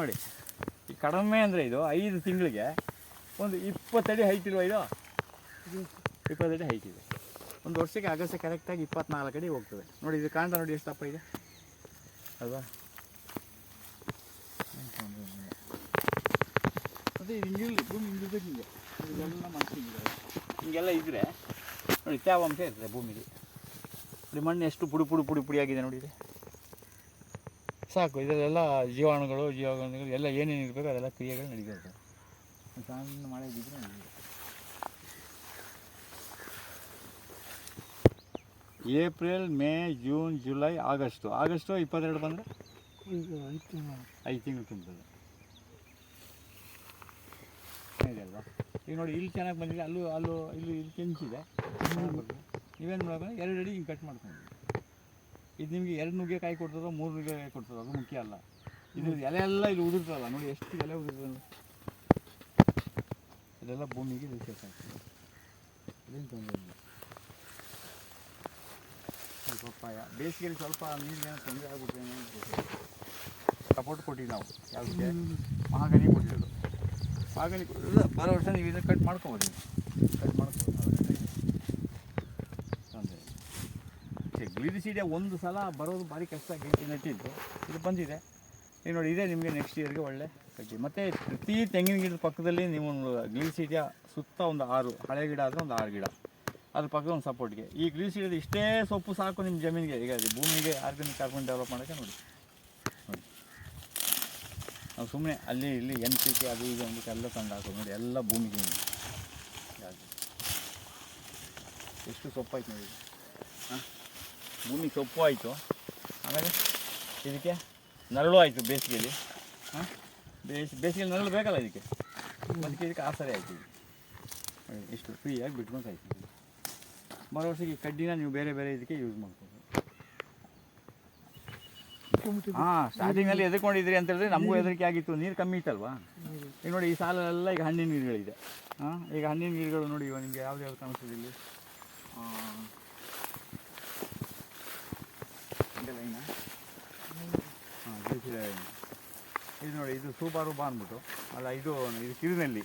ನೋಡಿ. ಈ ಕಡಿಮೆ ಅಂದರೆ ಇದು ಐದು ತಿಂಗಳಿಗೆ ಒಂದು ಇಪ್ಪತ್ತಡಿ ಹೈಟ್ ಇಲ್ವಾ ಇದು? ಇಪ್ಪತ್ತಡಿ ಹೈಟ್ ಇದೆ. ಒಂದು ವರ್ಷಕ್ಕೆ ಅಗಸೆ ಕರೆಕ್ಟಾಗಿ ಇಪ್ಪತ್ನಾಲ್ಕು ಅಡಿ ಹೋಗ್ತದೆ. ನೋಡಿ ಇದು ಕಾಂಡ ನೋಡಿ ಎಷ್ಟು ಇದೆ? ಅಲ್ವಾ? ಅದೇ ಹಿಂಗಿಲ್ಲ ಭೂಮಿ ಹಿಂಗಿದ್ದಕ್ಕೆ ಹಿಂಗೆ. ಇದೆಲ್ಲ ಹಿಂಗೆಲ್ಲ ಇದ್ದರೆ ನೋಡಿ ತೇವಾಂಶ ಇರ್ತದೆ ಭೂಮಿಲಿ. ನೋಡಿ ಮಣ್ಣು ಎಷ್ಟು ಪುಡಿ ಪುಡಿ ಪುಡಿ ಪುಡಿ ಆಗಿದೆ ನೋಡಿ ಇದು. ಸಾಕು. ಇದರಲ್ಲೆಲ್ಲ ಜೀವಾಣುಗಳು ಜೀವಾಣುಗಳು ಎಲ್ಲ ಏನೇನು ಇರಬೇಕು ಅದೆಲ್ಲ ಕ್ರಿಯೆಗಳು ಒಂದು ಸಣ್ಣ ಮಳೆ ಬಿದ್ದರೆ April May June July August. August ಇಪ್ಪತ್ತೆರಡು ಬಂದರೆ? ಐದು ತಿಂಗಳು ತುಂಬ್ತದೆ. ಅಲ್ವಾ? ಈಗ ನೋಡಿ ಇಲ್ಲಿ ಚೆನ್ನಾಗಿ ಬಂದಿದೆ. ಅಲ್ಲೂ ಅಲ್ಲೂ ಇಲ್ಲಿ ಇಲ್ಲಿ ಕೆಂಚಿದೆ. ನೀವೇನು ಮಾಡಬೇಕು? ಎರಡು ಅಡಿ ಹಿಂಗೆ ಕಟ್ ಮಾಡ್ಕೊಂಡು ಇದು ನಿಮಗೆ ಎರಡು ನುಗ್ಗೆಕಾಯಿ ಕೊಡ್ತದೋ ಮೂರು ನುಗ್ಗೆಕಾಯಿ ಕೊಡ್ತದೋ ಅದು ಮುಖ್ಯ ಅಲ್ಲ. ಇದು ಎಲೆ ಎಲ್ಲ ಇಲ್ಲಿ ಉದುರ್ತದಲ್ಲ ನೋಡಿ ಎಷ್ಟು ಎಲೆ ಉದುರ್ತದೆ. ಇದೆಲ್ಲ ಭೂಮಿಗೆ ಇದು ಇದೇನು ತೊಂದರೆ ಇಲ್ಲ. ಪಪ್ಪಾಯ. ಬೇಸಿಗೆಯಲ್ಲಿ ಸ್ವಲ್ಪ ನೀರಿಗೆ ತೊಂದರೆ ಆಗುತ್ತೆ. ಸಪೋರ್ಟ್ ಕೊಟ್ಟಿವಿ ನಾವು. ಯಾವುದಕ್ಕೆ? ಮಹಾಗನಿ ಕೊಟ್ಟಿರೋದು ಮಹಾಗನಿ ಕೊಟ್ಟಿರೋದು ಬರೋ ವರ್ಷ ನೀವು ಇದನ್ನು ಕಟ್ ಮಾಡ್ಕೊಬೋದು ಕಟ್ ಮಾಡ್ಕೊಬೋದು ತೊಂದರೆ ಗ್ಲಿರಿಸಿಡಿಯ ಒಂದು ಸಲ ಬರೋದು ಭಾರಿ ಕಷ್ಟ ಗಂಟಿ ನೆಟ್ಟಿದ್ದು ಇದು ಬಂದಿದೆ. ನೀವು ನೋಡಿ, ಇದೇ ನಿಮಗೆ ನೆಕ್ಸ್ಟ್ ಇಯರ್ಗೆ ಒಳ್ಳೆ ಕಟ್ಟಿ ಮತ್ತು ಪ್ರತಿ ತೆಂಗಿನ ಗಿಡದ ಪಕ್ಕದಲ್ಲಿ ನೀವು ಒಂದು ಗ್ಲಿರಿಸಿಡಿಯ ಸುತ್ತ ಒಂದು ಆರು, ಹಳೆ ಗಿಡ ಆದರೆ ಒಂದು ಆರು ಗಿಡ. ಅದ್ರ ಪಕ್ಕದ ಒಂದು ಸಪೋರ್ಟ್ಗೆ ಈ ಗ್ಲಿರಿಸಿಡಿಯದ ಇಷ್ಟೇ ಸೊಪ್ಪು ಸಾಕು ನಿಮ್ಮ ಜಮೀನಿಗೆ. ಈಗ ಅದು ಭೂಮಿಗೆ ಆರ್ಗ್ಯಾನಿಕ್ ಕಾರ್ಬನ್ ಡೆವಲಪ್ ಮಾಡೋಕ್ಕೆ ನೋಡಿ. ನಾವು ಸುಮ್ಮನೆ ಅಲ್ಲಿ ಇಲ್ಲಿ ಎನ್ ಪಿ ಕೆ ಅದು ಇದು ಅಂದ್ಬಿಟ್ಟು ಎಲ್ಲ ತಂದು ಹಾಕೋದು ನೋಡಿ, ಎಲ್ಲ ಭೂಮಿಗೆ? ಎಷ್ಟು ಸೊಪ್ಪಾಯ್ತು ನೋಡಿ. ಹಾಂ? ಭೂಮಿಗೆ ಸೊಪ್ಪು ಆಯಿತು. ಆಮೇಲೆ ಇದಕ್ಕೆ ನರಳು ಆಯಿತು ಬೇಸಿಗೆಯಲ್ಲಿ. ಹಾಂ? ಬೇಸ್, ಬೇಸಿಗೆಯಲ್ಲಿ ನರಳು ಬೇಕಲ್ಲ ಇದಕ್ಕೆ? ಅದಕ್ಕೆ ಇದಕ್ಕೆ ಆಸರೆ ಆಯಿತು ಇಷ್ಟು ಫ್ರೀಯಾಗಿ ಬಿಟ್ಕೊಂಡು ಆಯಿತು ಬರೋ ವರ್ಷಕ್ಕೆ ಈ ಕಡ್ಡಿನ ನೀವು ಬೇರೆ ಬೇರೆ ಇದಕ್ಕೆ ಯೂಸ್ ಮಾಡ್ಬೋದು ಹಾಂ ಸ್ಟಾರ್ಟಿಂಗಲ್ಲಿ ಎದ್ಕೊಂಡಿದ್ರಿ ಅಂತ ಹೇಳಿದ್ರೆ ನಮಗೂ ಹೆದರಿಕೆ ಆಗಿತ್ತು. ನೀರು ಕಮ್ಮಿ ಇತ್ತಲ್ವಾ? ಈಗ ನೋಡಿ ಈ ಸಾಲಲ್ಲೆಲ್ಲ ಈಗ ಹಣ್ಣಿನ ನೀರುಗಳಿದೆ ಹಾಂ, ಈಗ ಹಣ್ಣಿನ ನೀರುಗಳು ನೋಡಿ ಇವಾಗ ನಿಮಗೆ ಯಾವ್ದು ಯಾವ್ದು ಕಾಣಿಸ್ತದೆ ಇಲ್ಲಿ ಆ, ಇದೆಲ್ಲ ಇನ್ನ? ಹಾಂ ಬೇಸಿಗೆ ಲೈನ್. ಇದು ನೋಡಿ ಇದು ಸೂಪಾರೂಪ ಅಂದ್ಬಿಟ್ಟು ಅಲ್ಲ ಇದು ಇದು ಕಿರಿನೆಲ್ಲಿ.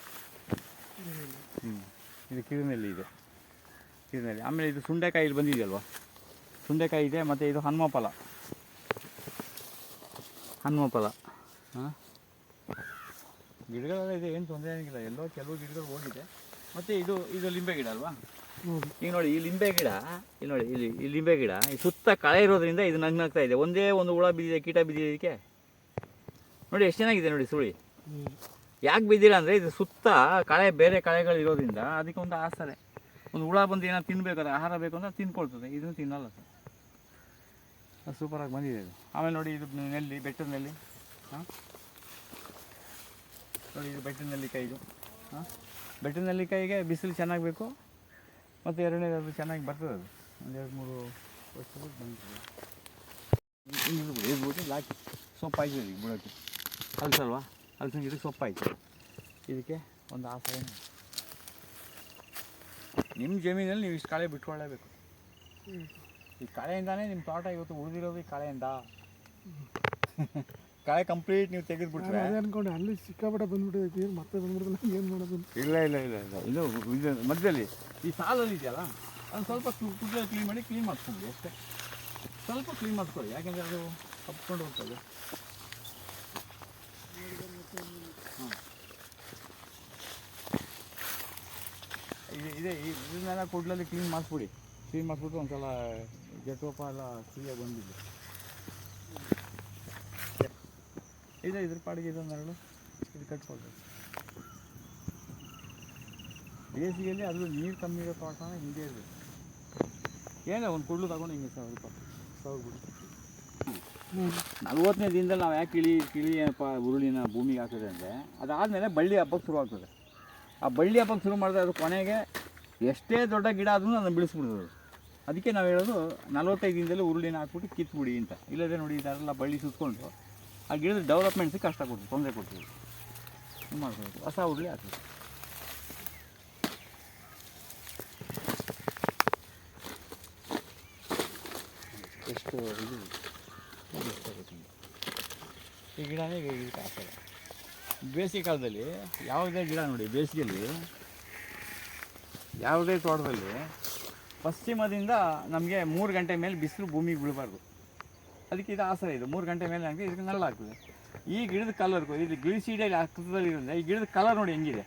ಹ್ಞೂ ಇದು ಕಿರಿನೆಲ್ಲಿ ಇದೆ. ಕಿರಿನೆಲ್ಲಿ. ಆಮೇಲೆ ಇದು ಸುಂಡೆಕಾಯಿ ಇಲ್ಲಿ ಬಂದಿದೆಯಲ್ವಾ? ಸುಂಡೆಕಾಯಿ ಇದೆ ಮತ್ತು ಇದು ಹನುಮ ಫಲ ಹನುಮ ಫಲ ಹಾಂ? ಗಿಡಗಳೆಲ್ಲ ಇದೆ ಏನು ತೊಂದರೆ ಏನಿಲ್ಲ ಎಲ್ಲೋ ಕೆಲವು ಗಿಡಗಳು ಹೋಗಿದೆ. ಮತ್ತು ಇದು ಇದು ಲಿಂಬೆ ಗಿಡ ಅಲ್ವಾ? ಈಗ ನೋಡಿ ಈ ಲಿಂಬೆ ಗಿಡ ಇಲ್ಲಿ ನೋಡಿ ಇಲ್ಲಿ ಈ ಲಿಂಬೆ ಗಿಡ ಈ ಸುತ್ತ ಕಳೆ ಇರೋದ್ರಿಂದ ಇದು ನಗ್ನಾಗ್ತಾ ಇದೆ. ಒಂದೇ ಒಂದು ಹುಳ ಬಿದ್ದಿದೆ ಕೀಟ ಬಿದ್ದಿದೆ ಇದಕ್ಕೆ. ನೋಡಿ ಎಷ್ಟು ಚೆನ್ನಾಗಿದೆ ನೋಡಿ ಸುಳಿ ಯಾಕೆ ಬಿದ್ದಿಲ್ಲ ಅಂದರೆ ಇದು ಸುತ್ತ ಕಳೆ ಬೇರೆ ಕಳೆಗಳು ಇರೋದ್ರಿಂದ ಅದಕ್ಕೆ ಒಂದು ಆಸರೆ ಒಂದು ಹುಳ ಬಂದು ಏನೋ ತಿನ್ಬೇಕಾದ್ರೆ ಆಹಾರ ಬೇಕು ಅಂದ್ರೆ ತಿನ್ಕೊಳ್ತದೆ ಇದನ್ನು ತಿನ್ನಲ್ಲ ಸರ್ ಅದು ಸೂಪರಾಗಿ ಬಂದಿದೆ ಇದು ಆಮೇಲೆ ನೋಡಿ ಇದು ನೆಲ್ಲಿ ಬೆಟ್ಟದ ನೆಲ್ಲಿ ಹಾಂ ನೋಡಿ ಇದು ಬೆಟ್ಟದ ನೆಲ್ಲಿಕಾಯಿ ಇದು ಹಾಂ ಬೆಟ್ಟದ ನೆಲ್ಲಿಕಾಯಿಗೆ ಬಿಸಿಲು ಚೆನ್ನಾಗಿ ಬೇಕು ಮತ್ತು ಎರಡನೇದು ಅದು ಚೆನ್ನಾಗಿ ಬರ್ತದೆ ಅದು ಒಂದು ಎರಡು ಮೂರು ವರ್ಷ ಬಂದಿದೆ ಇದ್ಬಿಟ್ಟು ಲಾಕಿ ಸೊಪ್ಪು ಆಯ್ತು ಬಿಡೋಕ್ಕೆ ಬುಡಕ್ಕೆ ಹಲ್ಸಲ್ವಾ ಹಲ್ಸಿನ ಗಿಡಕ್ಕೆ ಸೊಪ್ಪಾಯಿತು. ಇದಕ್ಕೆ ಒಂದು ಆಸರೆ ನಿಮ್ಮ ಜಮೀನಲ್ಲಿ ನೀವು ಇಷ್ಟು ಕಳೆ ಬಿಟ್ಕೊಳ್ಳೇಬೇಕು. ಈ ಕಳೆಯಿಂದಾನೇ ನಿಮ್ಮ ತೋಟ ಇವತ್ತು ಉಳಿದಿರೋದು ಈ ಕಳೆಯಿಂದ. ಕಳೆ ಕಂಪ್ಲೀಟ್ ನೀವು ತೆಗೆದುಬಿಟ್ರೆ. ಅದೇ ಅನ್ಕೊಂಡು ಅಲ್ಲಿ ಸಿಕ್ಕಾಪಟ್ಟೆ ಬಂದ್ಬಿಟ್ಟಿದೆ ಮತ್ತೆ ಬಂದ್ಬಿಡ್ತಲ್ಲ ಏನು ಮಾಡೋದು ಇಲ್ಲ ಇಲ್ಲ ಇಲ್ಲ ಇಲ್ಲ. ಇದು ಇದು ಮಧ್ಯದಲ್ಲಿ ಈ ಸಾಲಲ್ಲಿ ಇದೆಯಲ್ಲ ಅದು ಸ್ವಲ್ಪ ಕುಡ್ಲೆ ಕ್ಲೀನ್ ಮಾಡಿ ಕ್ಲೀನ್ ಮಾಡ್ಕೊಂಡು ಅಷ್ಟೇ. ಸ್ವಲ್ಪ ಕ್ಲೀನ್ ಮಾಡ್ಕೊಳ್ಳಿ ಯಾಕೆಂದರೆ ಅದು ಹಬ್ಕೊಂಡು ಹೋಗ್ತದೆ. ಇದೆ ಇದನ್ನೆಲ್ಲ ಕೂಡಲಲ್ಲಿ ಕ್ಲೀನ್ ಮಾಡಿಸ್ಬಿಡಿ. ಕ್ಲೀನ್ ಮಾಡಿಸ್ಬಿಟ್ಟು ಒಂದ್ಸಲ ಜಟೋಪ ಎಲ್ಲ ಫ್ರೀಯಾಗಿ ಬಂದಿದೆ. ಇದೆ, ಇದ್ರ ಪಾಡಿಗೆ ಇದೊಂದೆರಡು ಇದು ಕಟ್ಕೊಳ್ಬೇಕು. ಬೇಸಿಗೆಯಲ್ಲಿ ಅದು ನೀರು ಕಮ್ಮಿ ಇರೋ ತೋಟ ಹಿಂಗೆ ಇರಬೇಕು ಏನೇ, ಒಂದು ಕುಡ್ಲು ತಗೊಂಡು ಹಿಂಗೆ ಸ್ವಲ್ಪ ಸೌಗ್ಬಿಟ್ಟು ನಲ್ವತ್ತನೇ ದಿನದಲ್ಲಿ ನಾವು ಯಾಕೆ ಇಳಿ ಕಿಳಿ ಏನಪ್ಪ ಉರುಳಿನ ಭೂಮಿಗೆ ಹಾಕಿದೆ ಅಂದರೆ ಅದಾದಮೇಲೆ ಬಳ್ಳಿ ಹಬ್ಬಕ್ಕೆ ಶುರು ಆಗ್ತದೆ. ಆ ಬಳ್ಳಿ ಹಬ್ಬಕ್ಕೆ ಶುರು ಮಾಡಿದ್ರೆ ಅದು ಕೊನೆಗೆ ಎಷ್ಟೇ ದೊಡ್ಡ ಗಿಡ ಆದ್ರೂ ಅದನ್ನು ಬಿಡಿಸ್ಬಿಡ್ತದೆ. ಅದಕ್ಕೆ ನಾವು ಹೇಳೋದು ನಲ್ವತ್ತೈದು ದಿನದಲ್ಲಿ ಉರುಳಿನ ಹಾಕ್ಬಿಟ್ಟು ಕಿತ್ಬಿಡಿ ಅಂತ. ಇಲ್ಲದೆ ನೋಡಿ ಇದರೆಲ್ಲ ಬಳ್ಳಿ ಸುತ್ಕೊಂಡು ಆ ಗಿಡದ ಡೆವಲಪ್ಮೆಂಟ್ಸಿಗೆ ಕಷ್ಟ ಕೊಡ್ತೀವಿ, ತೊಂದರೆ ಕೊಡ್ತೀವಿ. ಮಾಡ್ಬೋದು ಹೊಸ ಉರುಳಿ ಹಾಕ್ತೀವಿ ಎಷ್ಟು ಇದು. ಈ ಗಿಡನೇ ಇದಕ್ಕೆ ಬೇಸಿಗೆ ಕಾಲದಲ್ಲಿ ಯಾವುದೇ ಗಿಡ ನೋಡಿ, ಬೇಸಿಗೆಯಲ್ಲಿ ಯಾವುದೇ ತೋಟದಲ್ಲಿ ಪಶ್ಚಿಮದಿಂದ ನಮಗೆ ಮೂರು ಗಂಟೆ ಮೇಲೆ ಬಿಸಿಲು ಭೂಮಿಗೆ ಬೀಳಬಾರ್ದು. ಅದಕ್ಕೆ ಇದು ಆಸರೆ ಇದು. ಮೂರು ಗಂಟೆ ಮೇಲೆ ನಮಗೆ ಇದಕ್ಕೆ ಆಗ್ತದೆ. ಈ ಗಿಡದ ಕಲರ್ ಇದು ಗಿಳಿಸೀಡೆಯಲ್ಲಿ ಹಕ್ಕದಲ್ಲಿ ಇರೋದ್ರೆ ಈ ಗಿಡದ ಕಲರ್ ನೋಡಿ ಹೆಂಗಿದೆ?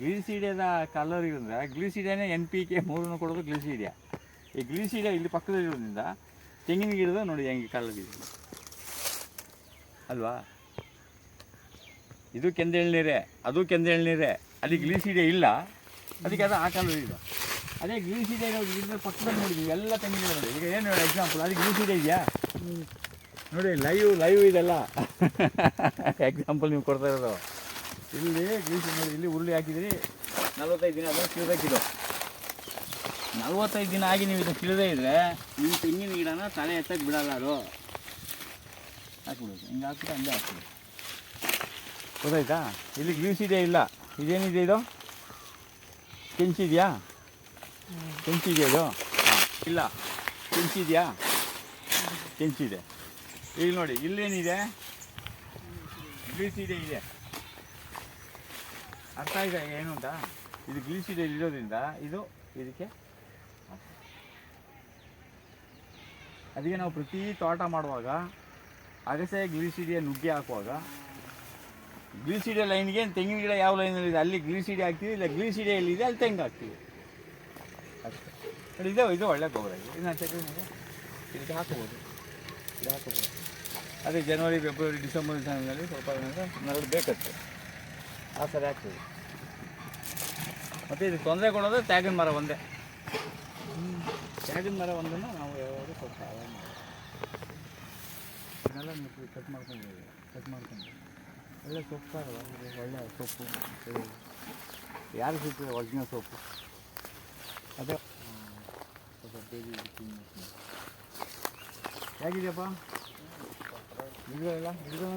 ಗ್ಲಿಸಿಡಿಯದ ಕಲರ್ ಇರೋದ್ರೆ ಸೀಡೆನೇ ಎನ್ ಪಿ ಕೆ ಮೂರನ್ನು ಕೊಡೋದು ಗ್ಲಿಸಿಡಿಯಾ ಈ ಗ್ಲಿಸಿಡಿಯಾ ಇಲ್ಲಿ ಪಕ್ಕದಲ್ಲಿರೋದ್ರಿಂದ ತೆಂಗಿನ ಗಿಡದ ನೋಡಿ ಹೆಂಗೆ ಕಾಲು ಇದೆ ಅಲ್ವಾ? ಇದು ಕೆಂದ ಎಳ್ನೀರೇ, ಅದು ಕೆಂದ ಎಳ್ನೀರೇ. ಅಲ್ಲಿ ಗ್ಲೀಸಿಡೆ ಇಲ್ಲ. ಅದಕ್ಕೆ ಅದು ಆ ಕಾಲು ಇದೆ. ಅದೇ ಗ್ಲೀಸಿಡೆ ಇರೋ ಗಿಡದ ಪಕ್ಕದಲ್ಲಿ ನೋಡಿದ್ವಿ, ಎಲ್ಲ ತೆಂಗಿನ ಗಿಡ ನೋಡಿ ಈಗ ಏನು ಎಕ್ಸಾಂಪಲ್ ಅದಕ್ಕೆ ಗ್ಲೀಸಿಡೆ ಇದೆಯಾ? ನೋಡಿ ಲೈವ್ ಲೈವ್ ಇದೆಲ್ಲ. ಎಕ್ಸಾಂಪಲ್ ನೀವು ಕೊಡ್ತಾ ಇರೋದು. ಇಲ್ಲಿ ಗ್ಲೀಸಿ ನೋಡಿ, ಇಲ್ಲಿ ಉರುಳಿ ಹಾಕಿದಿರಿ, ನಲ್ವತ್ತೈದು ದಿನ ಅದನ್ನು ಕೀಳ್ಬೇಕಿದು ನಲ್ವತ್ತೈದು ದಿನ ಆಗಿ ನೀವು ಇದನ್ನು ತಿಳಿದೇ ಇದ್ರೆ ನಿಮ್ಮ ತೆಂಗಿನ ಗಿಡನ ತಲೆ ಎತ್ತಕ್ಕೆ ಬಿಡಲ್ಲ ಅದು. ಹಾಕ್ಬಿಡೋದು. ಹಿಂಗೆ ಹಾಕ್ಬಿಟ್ಟು ಹಂಗೆ ಹಾಕ್ಬಿಡಿ. ಗೊತ್ತಾಯ್ತಾ? ಇಲ್ಲಿ ಗ್ಲೀಸ್ ಇದೆ ಇಲ್ಲ. ಇದೇನಿದೆ ಇದು? ಕೆಂಚಿದೆಯಾ ಕೆಂಚಿದೆಯಾ ಇದು? ಇಲ್ಲ. ಕೆಂಚಿದೆಯಾ ಕೆಂಚಿದೆ ಈಗ ನೋಡಿ, ಇಲ್ಲೇನಿದೆ? ಗ್ಲೀಸಿಡೆ ಇದೆ ಅರ್ಥ ಇದೆ ಏನು ಅಂತ? ಇದು ಗ್ಲೀಸಿಡೆ ಇರೋದ್ರಿಂದ ಇದು ಇದಕ್ಕೆ ಅದಕ್ಕೆ ನಾವು ಪ್ರತಿ ತೋಟ ಮಾಡುವಾಗ ಅಗಸೆ ಗ್ಲೀಸಿಡಿಯ ನುಗ್ಗಿ ಹಾಕುವಾಗ ಗ್ಲೀಸಿಡಿಯ ಲೈನ್ಗೆ ತೆಂಗಿನ ಗಿಡ ಯಾವ ಲೈನಲ್ಲಿದೆ? ಅಲ್ಲಿ ಗ್ಲೀಸಿಡಿ ಹಾಕ್ತೀವಿ ಇಲ್ಲ ಗ್ಲೀಸಿಡಿ ಎಲ್ಲಿದೆ ಅಲ್ಲಿ ತೆಂಗು ಹಾಕ್ತೀವಿ. ಅಷ್ಟೇ. ಇದು ಇದು ಒಳ್ಳೆ ಗೊಬ್ಬರ ಇದೆ. ಇದನ್ನ ಚೆಕ್ ಇದಕ್ಕೆ ಹಾಕ್ಬೋದು. ಇದು ಹಾಕ್ಬೋದು. ಅದೇ ಜನವರಿ ಫೆಬ್ರವರಿ ಡಿಸೆಂಬರ್ ಟೈಮ್ನಲ್ಲಿ ಸ್ವಲ್ಪ ಏನಾದ್ರೆ ನೆರಳು ಬೇಕತ್ತೆ ಆ ಸರಿ ಹಾಕ್ತೀವಿ. ಮತ್ತು ಇದು ತೊಂದರೆ ಕೊಡೋದು ತ್ಯಾಗಿನ ಮರ ಒಂದೇ. ತ್ಯಾಗಿನ ಮರ ಒಂದನ್ನು ನಾವು ಅವಾಯ್ಡ್ ಮಾಡಿ ಇದನ್ನೆಲ್ಲ ನೀವು ಕಟ್ ಮಾಡ್ಕೊಂಡು ಕಟ್ ಮಾಡ್ಕೊಂಡು ಒಳ್ಳೆ ಸೊಪ್ಪು ಅಲ್ವಾ ಇದು ಒಳ್ಳೆ ಸೊಪ್ಪು ಯಾರು ಸಿಗ್ತದೆ ಒರಿಜಿನಲ್ ಸೊಪ್ಪು ಅದೇ. ಸ್ವಲ್ಪ ಬೇರೆ ಹೇಗಿದೆಯಪ್ಪ ಗಿಡಗಳೆಲ್ಲ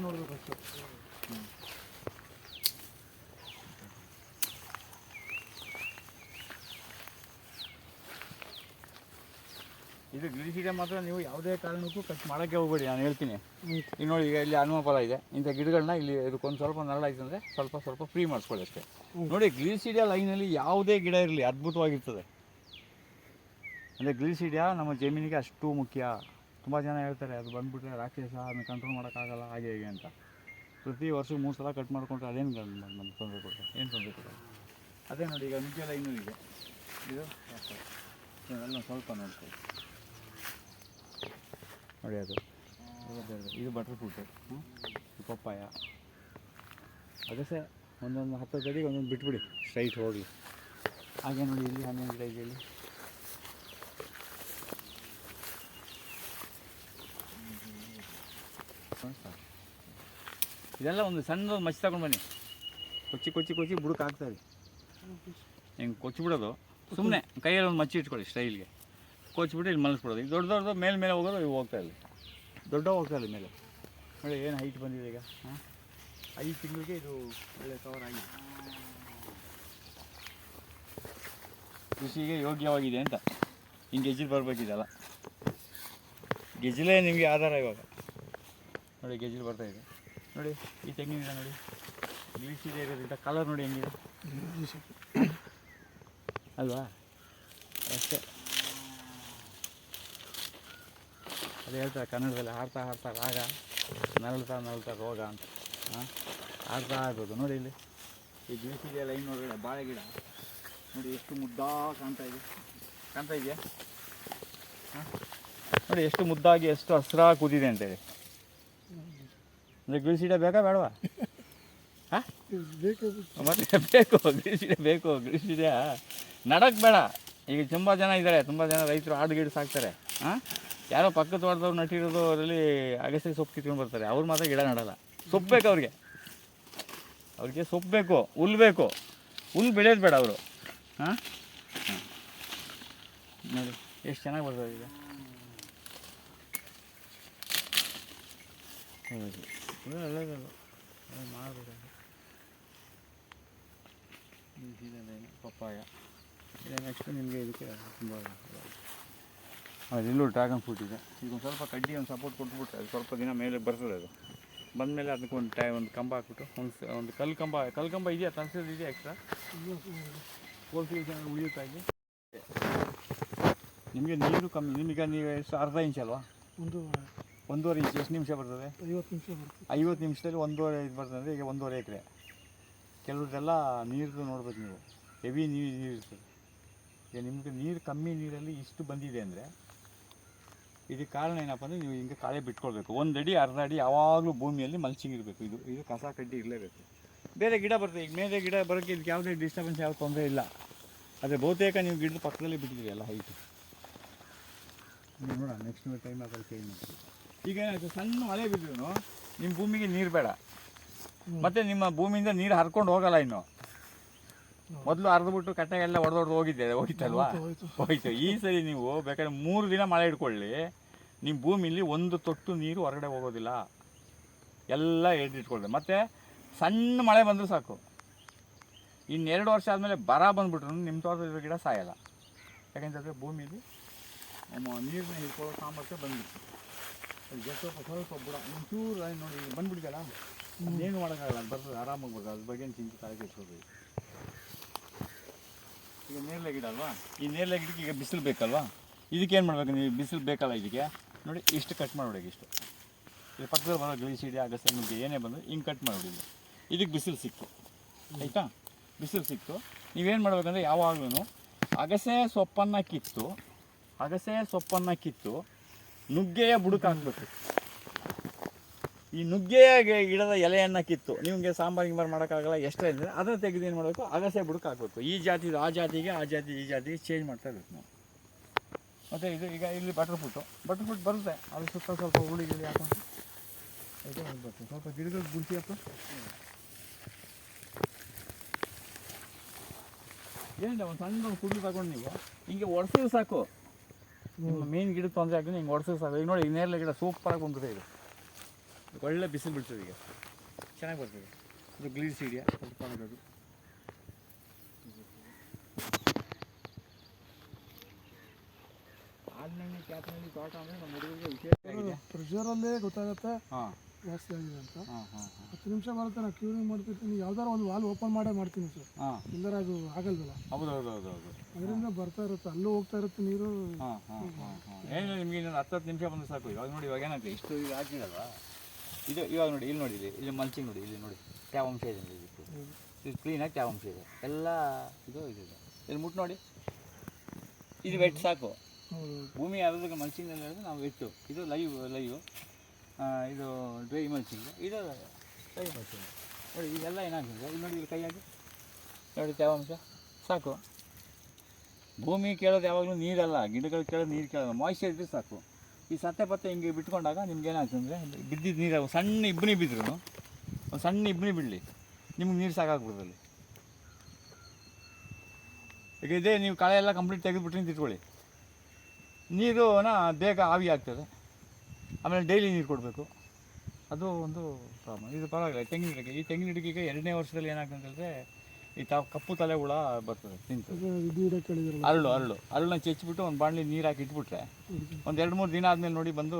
ನೋಡಬೇಕು ಅಷ್ಟು ಹ್ಞೂ ಇದು ಗಿಡ ಮಾತ್ರ ನೀವು ಯಾವುದೇ ಕಾರಣಕ್ಕೂ ಕಟ್ ಮಾಡೋಕ್ಕೆ ಹೋಗ್ಬೇಡಿ, ನಾನು ಹೇಳ್ತೀನಿ. ಈಗ ನೋಡಿ, ಈಗ ಇಲ್ಲಿ ಹನುಮ ಫಲ ಇದೆ. ಇಂಥ ಗಿಡಗಳನ್ನ ಇಲ್ಲಿ ಇದಕ್ಕೊಂದು ಸ್ವಲ್ಪ ನರಳಾಯ್ತು ಅಂದರೆ ಸ್ವಲ್ಪ ಸ್ವಲ್ಪ ಫ್ರೀ ಮಾಡಿಸ್ಕೊಳ್ಳಿ ಅಷ್ಟೇ. ನೋಡಿ ಗ್ಲೀಸಿಡಿಯಾ ಲೈನಲ್ಲಿ ಯಾವುದೇ ಗಿಡ ಇರಲಿ, ಅದ್ಭುತವಾಗಿರ್ತದೆ. ಅಂದರೆ ಗ್ಲೀಸಿಡಿಯಾ ನಮ್ಮ ಜಮೀನಿಗೆ ಅಷ್ಟು ಮುಖ್ಯ. ತುಂಬ ಜನ ಹೇಳ್ತಾರೆ, ಅದು ಬಂದುಬಿಟ್ರೆ ರಾಕ್ಷಸ, ಅದನ್ನು ಕಂಟ್ರೋಲ್ ಮಾಡೋಕ್ಕಾಗಲ್ಲ, ಹಾಗೆ ಹೇಗೆ ಅಂತ. ಪ್ರತಿ ವರ್ಷ ಮೂರು ಸಲ ಕಟ್ ಮಾಡಿಕೊಂಡ್ರೆ ಅದೇನು ನಮ್ಮ ತೊಂದರೆ ಕೊಡ್ತಾರೆ, ಏನು ತೊಂದರೆ ಕೊಡ್ತಾರೆ? ಅದೇ ನೋಡಿ, ಈಗ ಮುಖ್ಯ ಲೈನು ಇದೆ. ಇದು, ಸ್ವಲ್ಪ ನೋಡ್ಕೊಳ್ಳಿ. ನೋಡಿ ಅದು. ಇದು ಬಟರ್ ಫ್ರೂಟು ಹ್ಞೂ ಪಪ್ಪಾಯ. ಅಗಸೆ ಒಂದೊಂದು ಹತ್ತು ಅಡಿಗೆ ಒಂದೊಂದು ಬಿಟ್ಬಿಡಿ ಸ್ಟ್ರೈಟ್ ಹೋಗಿ. ಹಾಗೆ ನೋಡಿ ಇಲ್ಲಿ ಹನ್ನೊಂದು ಗಿಡ ಇದೆ ಇಲ್ಲಿ ಇದೆಲ್ಲ ಒಂದು ಸಣ್ಣ ಮಚ್ಚಿ ತಗೊಂಡು ಬನ್ನಿ. ಕೊಚ್ಚಿ ಕೊಚ್ಚಿ ಕೊಚ್ಚಿ ಬುಡಕ್ಕೆ ಹಾಕ್ತಾರೆ ಹಿಂಗೆ ಕೊಚ್ಚಿಬಿಡೋದು ಸುಮ್ಮನೆ ಕೈಯಲ್ಲಿ ಒಂದು ಮಚ್ಚಿ ಇಟ್ಕೊಳ್ಳಿ ಸ್ಟೈಲ್ಗೆ ಕೊಚ್ಚಿಬಿಟ್ಟು ಇಲ್ಲಿ ಮಲಗಿಸ್ಬಿಡೋದು. ಈಗ ದೊಡ್ಡ ದೊಡ್ಡದು ಮೇಲೆ ಮೇಲೆ ಹೋಗೋದು ಇವು ಹೋಗ್ತಾ ಇಲ್ಲ. ದೊಡ್ಡ ಹೋಗ್ತಾ ಇಲ್ಲ ಮೇಲೆ. ನೋಡಿ ಏನು ಹೈಟ್ ಬಂದಿದೆ ಈಗ? ಹಾಂ? ಐದು ತಿಂಗಳಿಗೆ ಇದು ಒಳ್ಳೆ ಕವರ್ ಆಗಿದೆ. ಕೃಷಿಗೆ ಯೋಗ್ಯವಾಗಿದೆ ಅಂತ. ಹಿಂಗೆ ಗೆಜ್ಜಿಲ್ ಬರಬೇಕಿದೆಲ್ಲ. ಗೆಜ್ಜಿಲೇ ನಿಮಗೆ ಆಧಾರ ಇವಾಗ. ನೋಡಿ ಗೆಜ್ಜಿಲ್ ಬರ್ತಾ ಇದೆ. ನೋಡಿ ಈ ತೆಂಗಿನ ಗಿಡ ನೋಡಿ. ಗ್ಲೀಸ್ ಇದೆ ಇರೋದ್ರಿಂದ ಕಲರ್ ನೋಡಿ ಹೆಂಗಿದೆ? ಅಲ್ವಾ? ಅಷ್ಟೇ. ಅದು ಹೇಳ್ತಾರೆ ಕನ್ನಡದಲ್ಲಿ ಹಾಡ್ತಾ ಹಾಡ್ತಾ ರಾಗ ನರಳ್ತಾ ನರಳ್ತಾ ರೋಗ ಅಂತ. ಹಾಂ ಹಾಡ್ತಾ ಇರ್ಬೋದು ನೋಡಿ ಇಲ್ಲಿ. ಈ ಗ್ಲೀಸಿಡಿಯ ಲೈನ್ ಒಳಗಡೆ ಬಾಳೆ ಗಿಡ. ನೋಡಿ ಎಷ್ಟು ಮುದ್ದಾ ಕಾಣ್ತಾ ಇದೆ. ಕಾಣ್ತಾ ಇದೆಯಾ? ಹಾಂ ನೋಡಿ ಎಷ್ಟು ಮುದ್ದಾಗಿ ಎಷ್ಟು ಹಸ್ರಾಗಿ ಕೂತಿದೆ ಅಂತೇಳಿ ಅಂದರೆ ಗಿಳಿಸಿಡ ಬೇಕಾ ಬೇಡವಾ? ಹಾಂ ಬೇಕು. ಮತ್ತೆ ಬೇಕು ಗಿಳಿಸಿಡ ಬೇಕು ಗಿಳಿಸಿಡ್ಯಾ ನಡಕ್ಕೆ ಬೇಡ. ಈಗ ತುಂಬ ಜನ ಇದ್ದಾರೆ. ತುಂಬ ಜನ ರೈತರು ಆಡು ಗಿಡ ಸಾಕ್ತಾರೆ ಹಾಂ ಯಾರೋ ಪಕ್ಕದ ತೋಟದವ್ರು ನಟಿರೋದು ಅವರಲ್ಲಿ ಅಗಸೆ ಸೊಪ್ಪು ಕಿತ್ಕೊಂಡು ಬರ್ತಾರೆ. ಅವ್ರು ಮಾತ್ರ ಗಿಡ ನಡಲ್ಲ. ಸೊಪ್ಪು ಬೇಕು ಅವ್ರಿಗೆ. ಅವ್ರಿಗೆ ಸೊಪ್ಪು ಬೇಕು ಹುಲ್ ಬೇಕು. ಹುಲ್ ಬೆಳೆಯೋದು ಬೇಡ ಅವರು. ಹಾಂ? ನೋಡಿ, ಎಷ್ಟು ಚೆನ್ನಾಗಿ ಬರ್ತದೆ ಈಗ. ಪಪ್ಪಾಯ. ನೆಕ್ಸ್ಟ್ ನಿಮಗೆ ಇದಕ್ಕೆ ತುಂಬ ಅದು ಇಲ್ಲೂ ಡ್ರ್ಯಾಗನ್ ಫ್ರೂಟ್ ಇದೆ. ಈಗ ಒಂದು ಸ್ವಲ್ಪ ಕಡ್ಡಿ ಒಂದು ಸಪೋರ್ಟ್ ಕೊಟ್ಬಿಟ್ರೆ ಅದು ಸ್ವಲ್ಪ ದಿನ ಮೇಲೆ ಬರ್ತದೆ ಅದು. ಬಂದಮೇಲೆ ಅದಕ್ಕೆ ಒಂದು ಟೈ ಒಂದು ಕಂಬ ಹಾಕ್ಬಿಟ್ಟು ಒಂದು ಒಂದು ಕಲ್ಲು ಕಂಬ ಕಲ್ಲು ಕಂಬ ಇದೆಯಾ? ತನ್ಸೋದು ಇದೆಯಾ ಎಕ್ಸ್ಟ್ರಾ ಉಳಿಯುತ್ತಾಗಿ ಚೆನ್ನಾಗಿ ಉಳಿಯುತ್ತಾ ಇದೆ ನಿಮಗೆ ನೀರು ಕಮ್ಮಿ ನಿಮಗೆ ನೀವು ಎಷ್ಟು ಅರ್ಧ ಇಂಚ್ ಅಲ್ವಾ? ಒಂದು ಒಂದೂವರೆ ಇಂಚ್ ಎಷ್ಟು ನಿಮಿಷ ಬರ್ತದೆ? ಐವತ್ತು ನಿಮಿಷ ಬರ್ತದೆ. ಐವತ್ತು ನಿಮಿಷದಲ್ಲಿ ಒಂದೂವರೆ ಇದು ಬರ್ತದೆ ಈಗ ಒಂದೂವರೆ ಎಕರೆ. ಕೆಲವ್ರದ್ದೆಲ್ಲ ನೀರು ನೋಡ್ಬೇಕು ನೀವು. ಹೆವಿ ನೀರು ನೀರು ಇರ್ತದೆ ಈಗ ನಿಮಗೆ ನೀರು ಕಮ್ಮಿ ನೀರಲ್ಲಿ ಇಷ್ಟು ಬಂದಿದೆ ಅಂದರೆ ಇದಕ್ಕೆ ಕಾರಣ ಏನಪ್ಪ ಅಂದರೆ ನೀವು ಹಿಂಗೆ ಕಾಳೆ ಬಿಟ್ಕೊಳ್ಬೇಕು. ಒಂದು ಅಡಿ ಅರ್ಧ ಅಡಿ ಯಾವಾಗಲೂ ಭೂಮಿಯಲ್ಲಿ ಮಲ್ಚಿಂಗ್ ಇರಬೇಕು. ಇದು ಇದು ಕಸ ಕಡ್ಡಿ ಇರಲೇಬೇಕು. ಬೇರೆ ಗಿಡ ಬರ್ತದೆ. ಈಗ ಮೇಲೆ ಗಿಡ ಬರೋಕ್ಕೆ ಇದಕ್ಕೆ ಯಾವುದೇ ಡಿಸ್ಟರ್ಬೆನ್ಸ್ ಯಾವ ತೊಂದರೆ ಇಲ್ಲ. ಆದರೆ ಬಹುತೇಕ ನೀವು ಗಿಡದ ಪಕ್ಕದಲ್ಲಿ ಬಿಟ್ಟಿದ್ದೀರಿ ಎಲ್ಲ ಹೈಟು ನೋಡೋಣ ನೆಕ್ಸ್ಟ್ ಟೈಮ್ ಆಗಲ್ಲ ಚೇಂಜ್ ಮಾಡ್ತೀವಿ. ಈಗ ಏನಾಯಿತು? ಸಣ್ಣ ಮಳೆ ಬಿದ್ರೂ ನಿಮ್ಮ ಭೂಮಿಗೆ ನೀರು ಬೇಡ. ಮತ್ತೆ ನಿಮ್ಮ ಭೂಮಿಯಿಂದ ನೀರು ಹರ್ಕೊಂಡು ಹೋಗಲ್ಲ ಇನ್ನು. ಮೊದಲು ಹರಿದ್ಬಿಟ್ಟು ಕಟ್ಟೆಗೆಲ್ಲ ಹೊಡೆದೊಡ್ದು ಹೋಗಿದ್ದೆ ಹೋಗಿತ್ತಲ್ವಾ ಹೋಯ್ತು. ಹೋಯ್ತು. ಈ ಸರಿ ನೀವು ಬೇಕಾದ್ರೆ ಮೂರು ದಿನ ಮಳೆ ಇಟ್ಕೊಳ್ಳಿ. ನಿಮ್ಮ ಭೂಮಿಲಿ ಒಂದು ತೊಟ್ಟು ನೀರು ಹೊರಗಡೆ ಹೋಗೋದಿಲ್ಲ. ಎಲ್ಲ ಹಿಡಿದಿಟ್ಕೊಳ್ಬೇಕು ಮತ್ತು ಸಣ್ಣ ಮಳೆ ಬಂದರೂ ಸಾಕು. ಇನ್ನೆರಡು ವರ್ಷ ಆದಮೇಲೆ ಬರ ಬಂದ್ಬಿಟ್ರು ನಿಮ್ಮ ತೋಟದ ಗಿಡ ಸಾಯಲ್ಲ. ಯಾಕೆಂತಂದರೆ ಭೂಮಿಲಿ ನೀರನ್ನ ಹಿಡ್ಕೊಳ್ಳೋ ಸಾಮರ್ಥ್ಯ ಬಂದ್ಬಿಟ್ಟು ಅದು ಸ್ವಲ್ಪ ಸ್ವಲ್ಪ ಬುಡ, ಒಂಚೂರು ನೋಡಿ, ಈಗ ಬಂದ್ಬಿಟ್ಟಿದಲ್ಲ ಏನು ಮಾಡೋಕ್ಕಾಗಲ್ಲ, ಅದು ಬರ್ತದೆ, ಆರಾಮಾಗಿ ಬರ್ತದೆ, ಅದ್ರ ಬಗ್ಗೆ ಚಿಂತೆ, ತಲೆ ಕೆಡ್ಸ್ಕೊಬೇಡಿ ಈಗ ನೇರಳೆ ಗಿಡ ಅಲ್ವಾ? ಈ ನೇರಳೆ ಗಿಡಕ್ಕೆ ಈಗ ಬಿಸಿಲು ಬೇಕಲ್ವಾ? ಇದಕ್ಕೆ ಏನು ಮಾಡಬೇಕು ನೀವು? ಬಿಸಿಲು ಬೇಕಲ್ಲ ಇದಕ್ಕೆ? ನೋಡಿ, ಇಷ್ಟು ಕಟ್ ಮಾಡ್ಬಿಡಿ ಇಷ್ಟು. ಇಲ್ಲಿ ಪಕ್ಕದಲ್ಲಿ ಬರೋ ಗ್ಲೀಸಿಡಿ ಅಗಸೆ ನಿಮಗೆ ಏನೇ ಬಂದು ಹಿಂಗೆ ಕಟ್ ಮಾಡ್ಬಿಡಿ. ಇದಕ್ಕೆ ಬಿಸಿಲು ಸಿಕ್ತು ಆಯಿತಾ? ಬಿಸಿಲು ಸಿಕ್ತು ನೀವೇನು ಮಾಡಬೇಕಂದ್ರೆ ಯಾವಾಗಲೂ ಅಗಸೆ ಸೊಪ್ಪನ್ನು ಕಿತ್ತು, ಅಗಸೆ ಸೊಪ್ಪನ್ನು ಕಿತ್ತು ನುಗ್ಗೆಯ ಬುಡಕ್ಕೆ ಹಾಕ್ಬೇಕು. ಈ ನುಗ್ಗೆಯ ಗಿಡದ ಎಲೆಯನ್ನು ಕಿತ್ತು. ನಿಮಗೆ ಸಾಂಬಾರು ಗಿಂಬಾರು ಮಾಡೋಕ್ಕಾಗಲ್ಲ ಎಷ್ಟೇ ಅಂದರೆ ಅದನ್ನು ತೆಗೆದು ಏನು ಮಾಡಬೇಕು? ಅಗಸೆ ಬುಡಕ್ಕೆ ಹಾಕಬೇಕು. ಈ ಜಾತಿದು ಆ ಜಾತಿಗೆ, ಆ ಜಾತಿ ಈ ಜಾತಿಗೆ ಚೇಂಜ್ ಮಾಡ್ತಾ ಇರ್ಬೇಕು ಮತ್ತು ಇದು ಈಗ ಇಲ್ಲಿ ಬಟರ್ ಫುಟ್ಟು ಬಟರ್ ಫುಟ್ ಬರುತ್ತೆ ಅದು ಸುತ್ತ ಸ್ವಲ್ಪ ಹುಳಿ ಗಿಳಿ ಹಾಕೊಂಡು. ಇದು ಬರ್ತದೆ ಸ್ವಲ್ಪ ಗಿಡಗಳು ಗುಡಿಸಿಯಪ್ಪ ಏನಿಲ್ಲ ಒಂದು ಸಣ್ಣ ಒಂದು ಕುಡ್ಲು ತಗೊಂಡು ನೀವು. ಹಿಂಗೆ ಒಡ್ಸಿದ್ರೆ ಸಾಕು. ನಿಮ್ಮ ಮೇನ್ ಗಿಡ ತೊಂದರೆ ಆಗಿದೆ ಹಿಂಗೆ ಒಡ್ಸಿದ್ರೆ ಸಾಕು. ಈಗ ನೋಡಿ ನೇರಳೆ ಗಿಡ ಸೂಪರಾಗಿ ಬಂದಿದೆ ಇದು. ಒಳ್ಳೆ ಬಿಸಿಲು ಬೀಳ್ತದೆ ಈಗ. ಚೆನ್ನಾಗಿ ಬರ್ತದೆ. ಇದು ಗ್ಲೀಸ್ ಇಡಿಯಾ ಸ್ವಲ್ಪ ಆಲ್ಮಣ್ಣಿ ಕ್ಯಾಪ್ನಲ್ಲಿ ತೋಟ ಅಂದರೆ ನಮ್ಮ ಹುಡುಗರಿಗೆ ವಿಶೇಷ ಆಗಿದೆ ಪ್ರೆಷರಲ್ಲೇ ಗೊತ್ತಾಗುತ್ತೆ. ಹಾಂ. ಜಾಸ್ತಿ ಆಗಿದೆ ಅಂತ. ಹತ್ತು ನಿಮಿಷ ಬರುತ್ತೆ ನಾನು ಕ್ಯೂರಿಂಗ್ ಮಾಡ್ತಿರ್ತೀನಿ. ಯಾವ್ದಾರ ಒಂದು ವಾಲ್ ಓಪನ್ ಮಾಡೇ ಮಾಡ್ತೀನಿ ಸರ್. ಇಲ್ಲರ ಅದು ಆಗಲ್ವಲ್ಲ. ಹೌದು ಹೌದು ಹೌದು ಹೌದು. ಅದರಿಂದ ಬರ್ತಾ ಇರುತ್ತೆ. ಅಲ್ಲೂ ಹೋಗ್ತಾ ಇರುತ್ತೆ ನೀರು. ಹಾಂ ಹಾಂ ಹಾಂ ಹಾಂ. ನಿಮಗೆ ಇನ್ನೊಂದು ಹತ್ತು ಹತ್ತು ನಿಮಿಷ ಬಂದು ಸಾಕು. ಇವಾಗ ನೋಡಿ ಇವಾಗ ಏನಾಗ್ತದೆ ಇಷ್ಟು ಈಗ ಹಾಕಿದಲ್ವಾ? ಇದು ಇವಾಗ ನೋಡಿ ಇಲ್ಲಿ ನೋಡಿ ಇಲ್ಲಿ ಇಲ್ಲಿ ಮಲ್ಚಿಂಗ್ ನೋಡಿ ಇಲ್ಲಿ ನೋಡಿ. ತೇವಾಂಶ ಇದೆ ನೋಡಿ ಇದು. ಕ್ಲೀನಾಗಿ ತೇವಾಂಶ ಇದೆ ಎಲ್ಲ ಇದು ಇದು ಇಲ್ಲಿ ಮುಟ್ಟು ನೋಡಿ. ಇದು ವೆಟ್ ಸಾಕು. ಭೂಮಿ ಅದಕ್ಕೆ ಮಲ್ಚಿಂಗಲ್ಲಿ ಹೇಳಿದ್ರೆ ನಾವು ಇಟ್ಟು ಇದು ಲೈವ್ ಲೈವ್. ಇದು ಡ್ರೈ ಮಲ್ಚಿಂಗ್. ಇದು ಡ್ರೈ ಮಲ್ಚಿಂಗ್. ನೋಡಿ, ಇದೆಲ್ಲ ಏನಾಗ್ತದೆ? ಇಲ್ಲಿ ನೋಡಿ, ಇಲ್ಲಿ ಕೈ ಹಾಕಿ. ನೋಡಿ ತೇವಾಂಶ ಸಾಕು. ಭೂಮಿ ಕೇಳೋದು ಯಾವಾಗಲೂ ನೀರಲ್ಲ. ಗಿಡಗಳು ಕೇಳೋದು ನೀರು ಕೇಳೋದು. ಮಾಯ್ಶ್ಚರ್ ಇದ್ದರೆ ಸಾಕು. ಈ ಸತ್ತೆ ಪತ್ತೆ ಹಿಂಗೆ ಬಿಟ್ಕೊಂಡಾಗ ನಿಮ್ಗೆ ಏನಾಗ್ತದೆ ಅಂದರೆ, ಬಿದ್ದಿದ್ದು ನೀರು ಸಣ್ಣ ಇಬ್ಬನಿ ಬಿದ್ದರು ಒಂದು ಸಣ್ಣ ಇಬ್ಬನಿ ಬಿಡಲಿ. ನಿಮ್ಗೆ ನೀರು ಸಾಕಾಗ್ಬಿಡ್ದಲ್ಲಿ ಈಗ ಇದೇ, ನೀವು ಕಳೆ ಎಲ್ಲ ಕಂಪ್ಲೀಟ್ ತೆಗೆದುಬಿಟ್ರಿ ಅಂತ ಇಟ್ಕೊಳ್ಳಿ ನೀರುನ ಬೇಗ ಆವಿ ಆಗ್ತದೆ. ಆಮೇಲೆ ಡೈಲಿ ನೀರು ಕೊಡಬೇಕು. ಅದು ಒಂದು ಪ್ರಾಬ್ಲಮ್ ಇದು ಪರವಾಗಿಲ್ಲ. ತೆಂಗಿನ ಗಿಡಕ್ಕೆ ಈ ತೆಂಗಿನ ಗಿಡಕ್ಕೆ ಎರಡನೇ ವರ್ಷದಲ್ಲಿ ಏನಾಗ್ತದೆ ಈ ತಾವು ಕಪ್ಪು ತಲೆ ಹುಳ ಬರ್ತದೆ ತಿಂತು ಅರಳು ಅರಳು. ಅರಳನ್ನ ಚೆಚ್ಚಿಬಿಟ್ಟು ಒಂದು ಬಾಣಲಿ ನೀರು ಹಾಕಿ ಇಟ್ಬಿಟ್ರೆ ಒಂದು ಎರಡು ಮೂರು ದಿನ ಆದಮೇಲೆ ನೋಡಿ ಬಂದು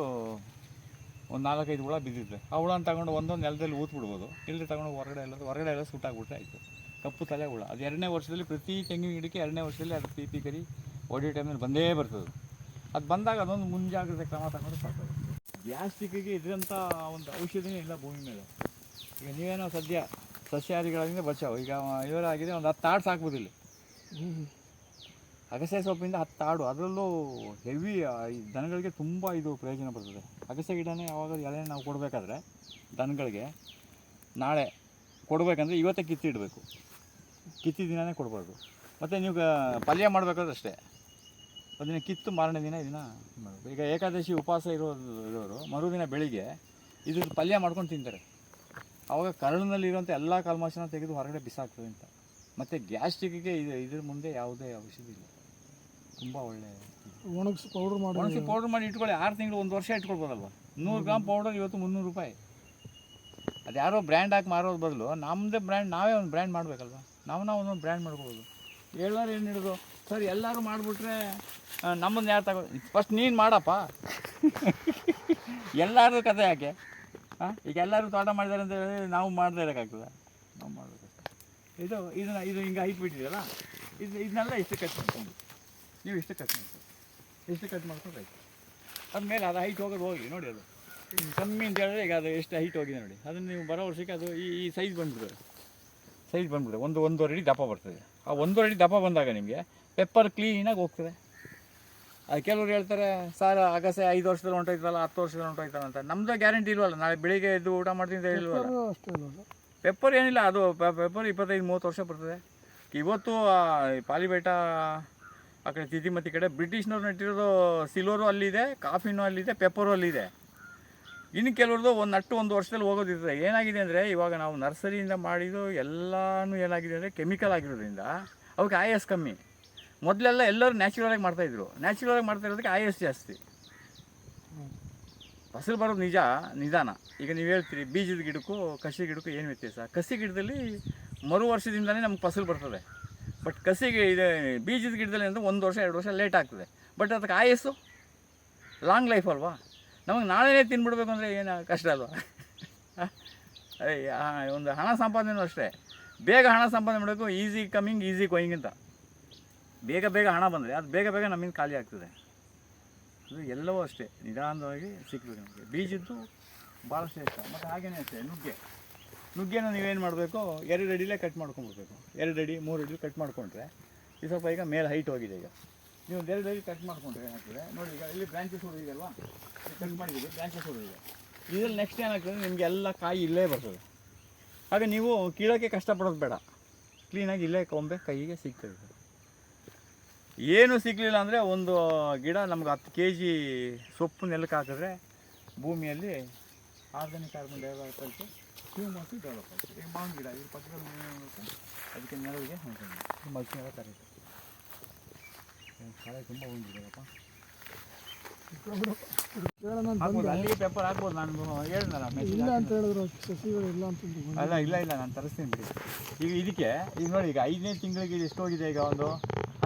ಒಂದು ನಾಲ್ಕೈದು ಹುಳ ಬಿದ್ದಿದೆ. ಆ ಹುಳನ ತಗೊಂಡು ಒಂದೊಂದು ನೆಲದಲ್ಲಿ ಊತ್ ಬಿಡ್ಬೋದು ಇಲ್ಲಿ ತಗೊಂಡು ಹೊರಗಡೆ ಎಲ್ಲ ಹೊರಗಡೆ ಎಲ್ಲ ಸುಟ್ಟಾಗ್ಬಿಟ್ರೆ ಆಯಿತು. ಕಪ್ಪು ತಲೆ ಹುಳ. ಅದು ಎರಡನೇ ವರ್ಷದಲ್ಲಿ ಪ್ರತಿ ತೆಂಗಿನ ಗಿಡಕ್ಕೆ ಎರಡನೇ ವರ್ಷದಲ್ಲಿ ಅದು ಪಿ ಪಿ ಕರಿ ಒಡಿ ಟೈಮಲ್ಲಿ ಬಂದೇ ಬರ್ತದೆ. ಅದು ಬಂದಾಗ ಅದೊಂದು ಮುಂಜಾಗ್ರತೆ ಕ್ರಮ ತಗೊಂಡು ಸಾಕು. ಗ್ಯಾಸ್ಟಿಕ್ಗೆ ಇದರಂಥ ಒಂದು ಔಷಧಿನೇ ಇಲ್ಲ ಭೂಮಿ ಮೇಲೆ. ಈಗ ನೀವೇನೋ ಸದ್ಯ ಸಸ್ಯಾಹಾರಿಗಳಿಂದ ಬಚಾವು. ಈಗ ಇವರಾಗಿದೆ ಒಂದು ಹತ್ತು ಆಡು ಸಾಕ್ಬೋದಿಲ್ಲ ಅಗಸೆ ಸೊಪ್ಪಿಂದ ಹತ್ತು ಆಡು. ಅದರಲ್ಲೂ ಹೆವಿ ದನಗಳಿಗೆ ತುಂಬ ಇದು ಪ್ರಯೋಜನ ಬರ್ತದೆ. ಅಗಸೆ ಗಿಡನೇ ಯಾವಾಗ ಎಲೆ ನಾವು ಕೊಡಬೇಕಾದ್ರೆ ದನಗಳಿಗೆ ನಾಳೆ ಕೊಡಬೇಕಂದ್ರೆ ಇವತ್ತೇ ಕಿತ್ತಿಡಬೇಕು. ಕಿತ್ತಿದ ದಿನನೇ ಕೊಡಬಾರ್ದು. ಮತ್ತು ನೀವು ಪಲ್ಯ ಮಾಡಬೇಕಾದ್ರೆ ಅಷ್ಟೇ. ಅದನ್ನ ಕಿತ್ತು ಮಾರನೇ ದಿನ ಇದನ್ನು ಈಗ ಏಕಾದಶಿ ಉಪವಾಸ ಇರೋದು ಇರೋರು ಮರುದಿನ ಬೆಳಿಗ್ಗೆ ಇದ್ರ ಪಲ್ಯ ಮಾಡ್ಕೊಂಡು ತಿಂತಾರೆ. ಆವಾಗ ಕರಳಿನಲ್ಲಿರುವಂಥ ಎಲ್ಲ ಕಲ್ಮಶನ ತೆಗೆದು ಹೊರಗಡೆ ಬಿಸಾಕ್ತದೆ ಅಂತ. ಮತ್ತು ಗ್ಯಾಸ್ಟ್ರಿಕ್ಕಿಗೆ ಇದು ಇದ್ರ ಮುಂದೆ ಯಾವುದೇ ಔಷಧಿ ಇಲ್ಲ. ತುಂಬ ಒಳ್ಳೆ ಒಣಗಿಸಿ ಪೌಡರ್ ಮಾಡಿ. ಒಣಗಿಸಿ ಪೌಡ್ರ್ ಮಾಡಿ ಇಟ್ಕೊಳ್ಳಿ. ಆರು ತಿಂಗಳು ಒಂದು ವರ್ಷ ಇಟ್ಕೊಳ್ಬೋದಲ್ವ? ನೂರು ಗ್ರಾಮ್ ಪೌಡರ್ ಇವತ್ತು ಮುನ್ನೂರು ರೂಪಾಯಿ. ಅದು ಯಾರೋ ಬ್ರ್ಯಾಂಡ್ ಹಾಕಿ ಮಾರೋದು ಬದಲು ನಮ್ಮದೇ ಬ್ರ್ಯಾಂಡ್ ನಾವೇ ಒಂದು ಬ್ರ್ಯಾಂಡ್ ಮಾಡಬೇಕಲ್ವ? ನಾವು ನಾವು ಒಂದೊಂದು ಬ್ರ್ಯಾಂಡ್ ಮಾಡ್ಕೊಬೋದು. ಹೇಳೋರು ಏನು ಹಿಡಿದು? ಸರ್, ಎಲ್ಲರೂ ಮಾಡಿಬಿಟ್ರೆ ನಮ್ಮನ್ನು ಯಾರು ತಗೋ ಫಸ್ಟ್ ನೀನು ಮಾಡಪ್ಪ. ಎಲ್ಲರೂ ಕತೆ ಯಾಕೆ? ಹಾಂ ಈಗ ಎಲ್ಲರೂ ತೋಟ ಮಾಡಿದ್ದಾರೆ ಅಂತ ಹೇಳಿದ್ರೆ ನಾವು ಮಾಡದೇ ಇರೋಕ್ಕಾಗ್ತದೆ? ನಾವು ಮಾಡಬೇಕು ಇದು, ಇದನ್ನ, ಇದು ಹಿಂಗೆ ಹೈಟ್ ಬಿಟ್ಟಿದ್ದೀರಲ್ಲ ಇದು, ಇದನ್ನೆಲ್ಲ ಇಷ್ಟು ಕಟ್ ಮಾಡ್ಕೊಂಡು. ನೀವು ಇಷ್ಟು ಕಟ್ ಮಾಡ್ಕೊಂಡು ಇಷ್ಟು ಕಟ್ ಮಾಡ್ಕೊಂಡು ಆಯ್ತು. ಅದ್ಮೇಲೆ ಅದು ಹೈಟ್ ಹೋಗೋದು ಹೋಗಿ ನೋಡಿ ಅದು. ಕಮ್ಮಿ ಅಂತ ಹೇಳಿದ್ರೆ ಈಗ ಅದು ಎಷ್ಟು ಹೈಟ್ ಹೋಗಿದೆ ನೋಡಿ. ಅದನ್ನು ನೀವು ಬರೋ ವರ್ಷಕ್ಕೆ ಅದು ಈ ಈ ಸೈಜ್ ಬಂದ್ಬಿಡೋದು ಸೈಜ್ ಬಂದ್ಬಿಡುತ್ತೆ. ಒಂದು, ಒಂದೂವರೆ ಅಡಿ ದಪ್ಪ ಬರ್ತದೆ. ಆ ಒಂದೂವರೆ ಅಡಿ ದಪ್ಪ ಬಂದಾಗ ನಿಮಗೆ ಪೆಪ್ಪರ್ ಕ್ಲೀನಾಗಿ ಹೋಗ್ತದೆ. ಅದು ಕೆಲವ್ರು ಹೇಳ್ತಾರೆ ಸರ್ ಅಗಸೆ ಐದು ವರ್ಷದಲ್ಲಿ ಹೊಂಟೋಯ್ತಲ್ಲ ಹತ್ತು ವರ್ಷದಲ್ಲಿ ಹೊಂಟೋಯ್ತಲ್ಲ ಅಂತ. ನಮ್ದು ಗ್ಯಾರಂಟಿ ಇಲ್ವಲ್ಲ ನಾಳೆ ಬೆಳಿಗ್ಗೆ ಎದ್ದು ಊಟ ಮಾಡ್ತೀನಿ ಅಂತ ಇಲ್ವಲ್ಲ ಪೆಪ್ಪರ್ ಏನಿಲ್ಲ ಅದು ಪೆಪ್ಪರ್ ಇಪ್ಪತ್ತೈದು ಮೂವತ್ತು ವರ್ಷ ಬರ್ತದೆ. ಇವತ್ತು ಪಾಲಿಬೇಟ ಆ ಕಡೆ ತಿತಿಮತಿ ಕಡೆ ಬ್ರಿಟಿಷ್ನವ್ರು ನೆಟ್ಟಿರೋದು ಸಿಲ್ವರು ಅಲ್ಲಿದೆ ಕಾಫಿನೂ ಅಲ್ಲಿದೆ ಪೆಪ್ಪರು ಅಲ್ಲಿದೆ. ಇನ್ನು ಕೆಲವ್ರದ್ದು ಒಂದು ನಟ್ಟು ಒಂದು ವರ್ಷದಲ್ಲಿ ಹೋಗೋದಿರ್ತದೆ. ಏನಾಗಿದೆ ಅಂದರೆ ಇವಾಗ ನಾವು ನರ್ಸರಿಯಿಂದ ಮಾಡಿದ್ದು ಎಲ್ಲನೂ ಏನಾಗಿದೆ ಅಂದರೆ ಕೆಮಿಕಲ್ ಆಗಿರೋದ್ರಿಂದ ಅವಕ್ಕೆ ಆಯಾಸ್ ಕಮ್ಮಿ. ಮೊದಲೆಲ್ಲ ಎಲ್ಲರೂ ನ್ಯಾಚುರಲಾಗಿ ಮಾಡ್ತಾಯಿದ್ರು ನ್ಯಾಚುರಲಾಗಿ ಮಾಡ್ತಾ ಇರೋದಕ್ಕೆ ಎಸ್ ಜಾಸ್ತಿ ಫಸಲು ಬರೋದು ನಿಜ, ನಿಧಾನ. ಈಗ ನೀವು ಹೇಳ್ತೀರಿ, ಬೀಜದ ಗಿಡಕ್ಕೂ ಕಸಿ ಗಿಡಕ್ಕೂ ಏನು ವ್ಯತ್ಯಾಸ? ಕಸಿ ಗಿಡದಲ್ಲಿ ಮರು ವರ್ಷದಿಂದಲೇ ನಮ್ಗೆ ಫಸಲು ಬರ್ತದೆ. ಬಟ್ ಕಸಿ ಗಿ- ಇದು ಬೀಜದ ಗಿಡದಲ್ಲಿ ಅಂದರೆ ಒಂದು ವರ್ಷ, ಎರಡು ವರ್ಷ ಲೇಟ್ ಆಗ್ತದೆ. ಬಟ್ ಅದಕ್ಕೆ ಆಯಸ್ಸು ಲಾಂಗ್ ಲೈಫ್ ಅಲ್ವಾ? ನಮಗೆ ನಾಳೆನೇ ತಿನ್ಬಿಡ್ಬೇಕು ಅಂದರೆ ಏನು ಕಷ್ಟ ಅಲ್ವಾ? ಒಂದು ಹಣ ಸಂಪಾದನೆಯೂ ಅಷ್ಟೇ. ಬೇಗ ಹಣ ಸಂಪಾದನೆ ಮಾಡಬೇಕು ಈಸಿ ಕಮ್ಮಿಂಗ್ ಈಸಿ ಗೋಯಿಂಗ್ ಅಂತ. ಬೇಗ ಬೇಗ ಹಣ ಬಂದರೆ ಅದು ಬೇಗ ಬೇಗ ನಮ್ಮಿಂದ ಖಾಲಿ ಆಗ್ತದೆ. ಅದು ಎಲ್ಲವೂ ಅಷ್ಟೇ, ನಿಧಾನವಾಗಿ ಸಿಕ್ಬೇಕು ನಮಗೆ. ಬೀಜದ್ದು ಭಾಳ ಶ್ರೇಷ್ಠ. ಮತ್ತು ಹಾಗೇನೇ ಅಷ್ಟೇ, ನುಗ್ಗೆ. ನುಗ್ಗೆನ ನೀವೇನು ಮಾಡಬೇಕು, ಎರಡು ಅಡಿಲೇ ಕಟ್ ಮಾಡ್ಕೊಂಡ್ಬಿಡ್ಬೇಕು. ಎರಡು ಅಡಿ, ಮೂರು ಅಡಿ ಕಟ್ ಮಾಡಿಕೊಂಡ್ರೆ ಈ ಸ್ವಲ್ಪ ಈಗ ಮೇಲೆ ಹೈಟ್ ಹೋಗಿದೆ ಈಗ. ನೀವು ಎರಡು ಅಡಿ ಕಟ್ ಮಾಡಿಕೊಂಡ್ರೆ ಏನಾಗ್ತದೆ, ನೋಡಿ ಈಗ ಇಲ್ಲಿ ಬ್ರಾಂಚಸ್ ಇದೆ ಅಲ್ವಾ? ಕಟ್ ಮಾಡಿದ್ದೀವಿ ಬ್ರಾಂಚಸ್ ಹೋಗಿದೆ ಇದ್ರಲ್ಲಿ ನೆಕ್ಸ್ಟ್ ಏನಾಗ್ತದೆ ನಿಮಗೆ ಎಲ್ಲ ಕಾಯಿ ಇಲ್ಲೇ ಬರ್ತದೆ. ಹಾಗೆ ನೀವು ಕೀಳೋಕ್ಕೆ ಕಷ್ಟಪಡೋದು ಬೇಡ. ಕ್ಲೀನಾಗಿ ಇಲ್ಲೇ ಕೊಂಬೆ ಕೈಗೆ ಸಿಗ್ತದೆ. ಏನು ಸಿಗಲಿಲ್ಲ ಅಂದರೆ ಒಂದು ಗಿಡ ನಮ್ಗೆ ಹತ್ತು ಕೆ ಜಿ ಸೊಪ್ಪು ನೆಲಕ್ಕೆ ಹಾಕಿದ್ರೆ ಭೂಮಿಯಲ್ಲಿ organic carbon dioxide humus develop ಆಗುತ್ತೆ ಈಗ ಮಾವಿನ ಗಿಡ ಇದು ಪಕ್ಕದಲ್ಲಿ ಅದಕ್ಕೆ ನೆರವಿಗೆ ಮಲ್ಚಿಂಗ್ ಎಲ್ಲ ಕರೀತಾರೆ. ಕಳೆ ತುಂಬ ಅಂತ ಬಂದೆ. ಅಲ್ಲಿಗೆ ಪೇಪರ್ ಹಾಕ್ಬೋದು ನಾನು ಹೇಳಿದ್ನಲ್ಲ ಇಲ್ಲ ಅಂತ ಹೇಳಿದ್ರು ಸಸಿಗಳು ಇಲ್ಲ ಬಂದೆ. ಅಲ್ಲ ಇಲ್ಲ ಇಲ್ಲ ನಾನು ತರಿಸ್ತೀನಿ ಬಿಡಿ. ಈಗ ಇದಕ್ಕೆ ಈಗ ನೋಡಿ ಈಗ ಐದನೇ ತಿಂಗಳಿಗೆ ಇದು ಎಷ್ಟು ಹೋಗಿದೆ ಈಗ ಒಂದು?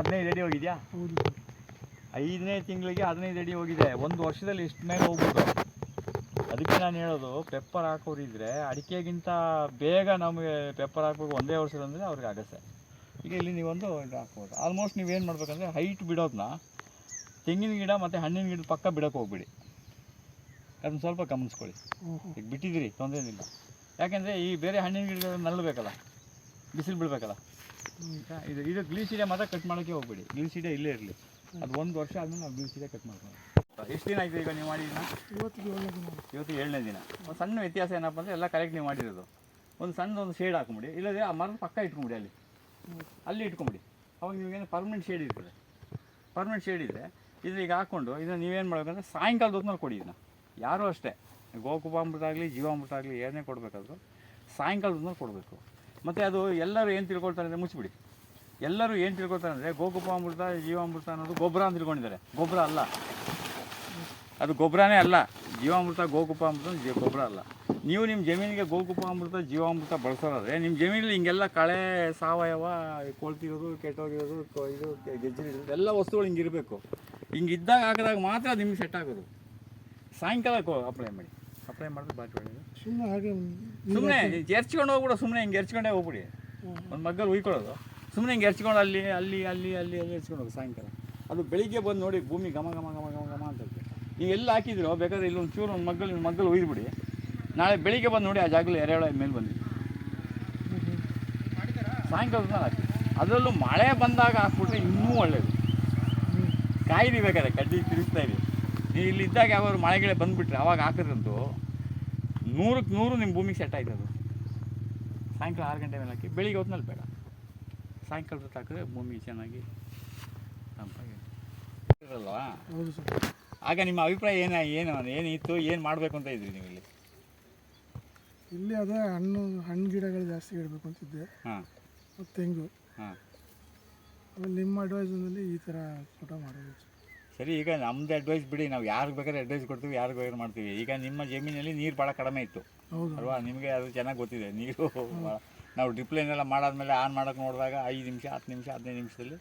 ಹದಿನೈದು ಅಡಿ ಹೋಗಿದ್ಯಾ? ಐದನೇ ತಿಂಗಳಿಗೆ ಹದಿನೈದು ಅಡಿ ಹೋಗಿದೆ. ಒಂದು ವರ್ಷದಲ್ಲಿ ಇಷ್ಟು ಮೇಲೆ ಹೋಗ್ಬೋದು. ಅದಕ್ಕೆ ನಾನು ಹೇಳೋದು ಪೆಪ್ಪರ್ ಹಾಕೋರಿದ್ರೆ ಅಡಿಕೆಗಿಂತ ಬೇಗ ನಮಗೆ ಪೆಪ್ಪರ್ ಹಾಕ್ಬೇಕು ಒಂದೇ ವರ್ಷದಂದರೆ ಅವ್ರಿಗೆ ಆಗತ್ತೆ ಈಗ ಇಲ್ಲಿ ನೀವೊಂದು ಇದು ಹಾಕ್ಬೋದು. ಆಲ್ಮೋಸ್ಟ್ ನೀವೇನು ಮಾಡ್ಬೇಕಂದ್ರೆ ಹೈಟ್ ಬಿಡೋದನ್ನ ತೆಂಗಿನ ಗಿಡ ಮತ್ತು ಹಣ್ಣಿನ ಗಿಡ ಪಕ್ಕ ಬಿಡೋಕೆ ಹೋಗ್ಬಿಡಿ. ಅದನ್ನು ಸ್ವಲ್ಪ ಗಮನಿಸ್ಕೊಳ್ಳಿ. ಈಗ ಬಿಟ್ಟಿದ್ದೀರಿ ತೊಂದರೆ ಇಲ್ಲ ಯಾಕೆಂದರೆ ಈ ಬೇರೆ ಹಣ್ಣಿನ ಗಿಡ ನಲ್ಲಬೇಕಲ್ಲ ಬಿಸಿಲು ಬಿಡಬೇಕಲ್ಲ ಇದು ಇದು ಗ್ಲೀಸಿಡೆ ಮಾತ್ರ ಕಟ್ ಮಾಡೋಕ್ಕೆ ಹೋಗ್ಬೇಡಿ. ಗ್ಲೀಸಿಡೆ ಇಲ್ಲೇ ಇರಲಿ. ಅದು ಒಂದು ವರ್ಷ ಆದಮೇಲೆ ನಾವು ಗ್ಲೀಸಿಡೆ ಕಟ್ ಮಾಡ್ಕೊಂಡು ಎಷ್ಟು ದಿನ ಆಯಿತು ಈಗ ನೀವು ಮಾಡಿದಿನ ಇವತ್ತಿಗೆ ಏಳನೇ ದಿನ ಇವತ್ತು ಏಳನೇ ದಿನ. ಒಂದು ಸಣ್ಣ ವ್ಯತ್ಯಾಸ ಏನಪ್ಪ ಅಂದರೆ ಎಲ್ಲ ಕರೆಕ್ಟ್ ನೀವು ಮಾಡಿರೋದು. ಒಂದು ಸಣ್ಣದು ಒಂದು ಶೇಡ್ ಹಾಕೊಂಬಿಡಿ. ಇಲ್ಲದೆ ಆ ಮರದ ಪಕ್ಕ ಇಟ್ಕೊಂಬಿಡಿ ಅಲ್ಲಿ. ಅಲ್ಲಿ ಇಟ್ಕೊಂಬಿಡಿ. ಅವಾಗ ನಿಮಗೇನು ಪರ್ಮನೆಂಟ್ ಶೇಡ್ ಇರ್ತದೆ. ಪರ್ಮನೆಂಟ್ ಶೇಡ್ ಇದೆ ಇದನ್ನ ಈಗ ಹಾಕ್ಕೊಂಡು ಇದನ್ನು ನೀವೇನು ಮಾಡಬೇಕಂದ್ರೆ ಸಾಯಂಕಾಲದ ಹೊತ್ತಿನಲ್ಲಿ ಕೊಡಿ ಇದನ್ನ. ಯಾರೂ ಅಷ್ಟೇ. ಗೋಕುಪಾಮೃತ ಆಗಲಿ ಜೀವಾಮೃತ ಆಗಲಿ ಏನೇ ಕೊಡಬೇಕಾದ್ರೂ ಸಾಯಂಕಾಲದ ಹೊತ್ತಿನಲ್ಲಿ ಕೊಡಬೇಕು. ಮತ್ತು ಅದು ಎಲ್ಲರೂ ಏನು ತಿಳ್ಕೊಳ್ತಾರೆ ಅಂದರೆ ಮುಚ್ಚಿಬಿಡಿ. ಎಲ್ಲರೂ ಏನು ತಿಳ್ಕೊಳ್ತಾರೆ ಅಂದರೆ ಗೋಕುಪಾಮೃತ, ಜೀವಾಮೃತ ಅನ್ನೋದು ಗೊಬ್ಬರ ಅಂತ ತಿಳ್ಕೊಂಡಿದ್ದಾರೆ. ಗೊಬ್ಬರ ಅಲ್ಲ. ಅದು ಗೊಬ್ಬರನೇ ಅಲ್ಲ. ಜೀವಾಮೃತ, ಗೋಕುಪಾಮೃತ ಗೊಬ್ಬರ ಅಲ್ಲ. ನೀವು ನಿಮ್ಮ ಜಮೀನಿಗೆ ಗೋಕುಪಾಮೃತ, ಜೀವಾಮೃತ ಬಳಸೋದಾದರೆ ನಿಮ್ಮ ಜಮೀನಲ್ಲಿ ಹಿಂಗೆಲ್ಲ ಕಳೆ ಸಾವಯವ ಕೊಳ್ತಿರೋದು ಕೆಟ್ಟೋಗಿರೋದು ಇದು ಗೆ- ಗೆಜ್ಜೆ ಎಲ್ಲ ವಸ್ತುಗಳು ಹಿಂಗಿರಬೇಕು. ಹಿಂಗಿದ್ದಾಗ ಹಾಕಿದಾಗ ಮಾತ್ರ ನಿಮ್ಗೆ ಸೆಟ್ ಆಗೋದು. ಸಾಯಂಕಾಲ ಅಪ್ಲೈ ಮಾಡಿ. ಅಪ್ಲೈ ಮಾಡಿದ್ರೆ ಒಳ್ಳೆಯದು ಸುಮ್ಮನೆ ಹಾಗೆ ಸುಮ್ಮನೆ ಎರ್ಚ್ಕೊಂಡು ಹೋಗ್ಬಿಡು ಸುಮ್ಮನೆ ಹಿಂಗೆ ಎರ್ಚ್ಕೊಂಡೇ ಹೋಗ್ಬಿಡಿ. ಒಂದು ಮಗ್ಗಲ್ಲಿ ಉಯ್ಕೊಳ್ಳೋದು. ಸುಮ್ಮನೆ ಹಿಂಗೆ ಎರ್ಚ್ಕೊಂಡು ಅಲ್ಲಿ ಅಲ್ಲಿ ಅಲ್ಲಿ ಅಲ್ಲಿ ಅಲ್ಲಿ ಎರ್ಚ್ಕೊಂಡು ಹೋಗಿ ಸಾಯಂಕಾಲ. ಅದು ಬೆಳಿಗ್ಗೆ ಬಂದು ನೋಡಿ ಭೂಮಿ ಘಮ ಘಮ ಘಮ ಘಮ ಘಮ ಅಂತ ಈಗ ಎಲ್ಲ ಹಾಕಿದ್ರೋ ಬೇಕಾದ್ರೆ ಇಲ್ಲೊಂದು ಚೂರು ಒಂದು ಮಗ್ಗಲ್ಲಿ ಒಂದು ಮಗ್ಗಲ್ಲಿ ಒಯ್ದುಬಿಡಿ ನಾಳೆ ಬೆಳಿಗ್ಗೆ ಬಂದು ನೋಡಿ ಆ ಜಾಗದಲ್ಲಿ ಎರೆಹುಳ ಮೇಲೆ ಬಂದಿದೆ. ಸಾಯಂಕಾಲದ ಮೇಲೆ ಹಾಕಿ. ಅದರಲ್ಲೂ ಮಳೆ ಬಂದಾಗ ಹಾಕ್ಬಿಟ್ರೆ ಇನ್ನೂ ಒಳ್ಳೆಯದು ಕಾಯಿರಿ ಬೇಕಾದ್ರೆ ಕಡ್ಡಿ ತಿರುಗ್ತಾ ಇರಿ ನೀವು ಇಲ್ಲಿದ್ದಾಗ ಯಾವಾಗ ಮಳೆಗಿಳೆ ಬಂದುಬಿಟ್ರೆ ಅವಾಗ ಹಾಕಿದ್ರಂತೂ ನೂರಕ್ಕೆ ನೂರು ನಿಮ್ಮ ಭೂಮಿಗೆ ಸೆಟ್ ಆಯ್ತು ಅದು ಸಾಯಂಕಾಲ ಆರು ಗಂಟೆ ಮೇಲೆ ಹಾಕಿ ಬೆಳಿಗ್ಗೆ ಹೊತ್ತಿನಲ್ಲಿ ಬೇಡ. ಸಾಯಂಕಾಲ ಹೊತ್ತು ಹಾಕಿದ್ರೆ ಭೂಮಿ ಚೆನ್ನಾಗಿ ತಂಪಾಗಿ ಇರಲ್ವಾ? ಆಗ ನಿಮ್ಮ ಅಭಿಪ್ರಾಯ ಏನು ಏನು ಏನಿತ್ತು ಏನು ಮಾಡಬೇಕು ಅಂತ ಇದ್ರಿ ನೀವು ಇಲ್ಲಿ? ಇಲ್ಲಿ ಅದೇ ಹಣ್ಣು ಹಣ್ಣು ಗಿಡಗಳು ಜಾಸ್ತಿ ಇಡಬೇಕು ಅಂತಿದ್ದೆ ಹಾಂ. ಮತ್ತು ತೆಂಗು. ಹಾಂ. ನಿಮ್ಮ ಅಡ್ವೈಸಲ್ಲಿ ಈ ಥರ ಫೋಟೋ ಮಾಡೋದು. ಸರ್. ಈಗ ನಮ್ದು ಅಡ್ವೈಸ್ ಬಿಡಿ ನಾವು ಯಾರಿಗೆ ಬೇಕಾದ್ರೆ ಅಡ್ವೈಸ್ ಕೊಡ್ತೀವಿ ಯಾರಿಗೆ ಬೇಕಾದ್ರೆ ಮಾಡ್ತೀವಿ. ಈಗ ನಿಮ್ಮ ಜಮೀನಲ್ಲಿ ನೀರು ಭಾಳ ಕಡಿಮೆ ಇತ್ತು. ಅಲ್ವಾ? ನಿಮಗೆ ಅದು ಚೆನ್ನಾಗಿ ಗೊತ್ತಿದೆ. ನೀರು ನಾವು ಡಿಪ್ಲೈನೆಲ್ಲ ಎಲ್ಲ ಮಾಡಾದ್ಮೇಲೆ ಆನ್ ಮಾಡೋಕೆ ನೋಡಿದಾಗ ಐದು ನಿಮಿಷ ಹತ್ತು ನಿಮಿಷ ಹದಿನೈದು ನಿಮಿಷದಲ್ಲಿ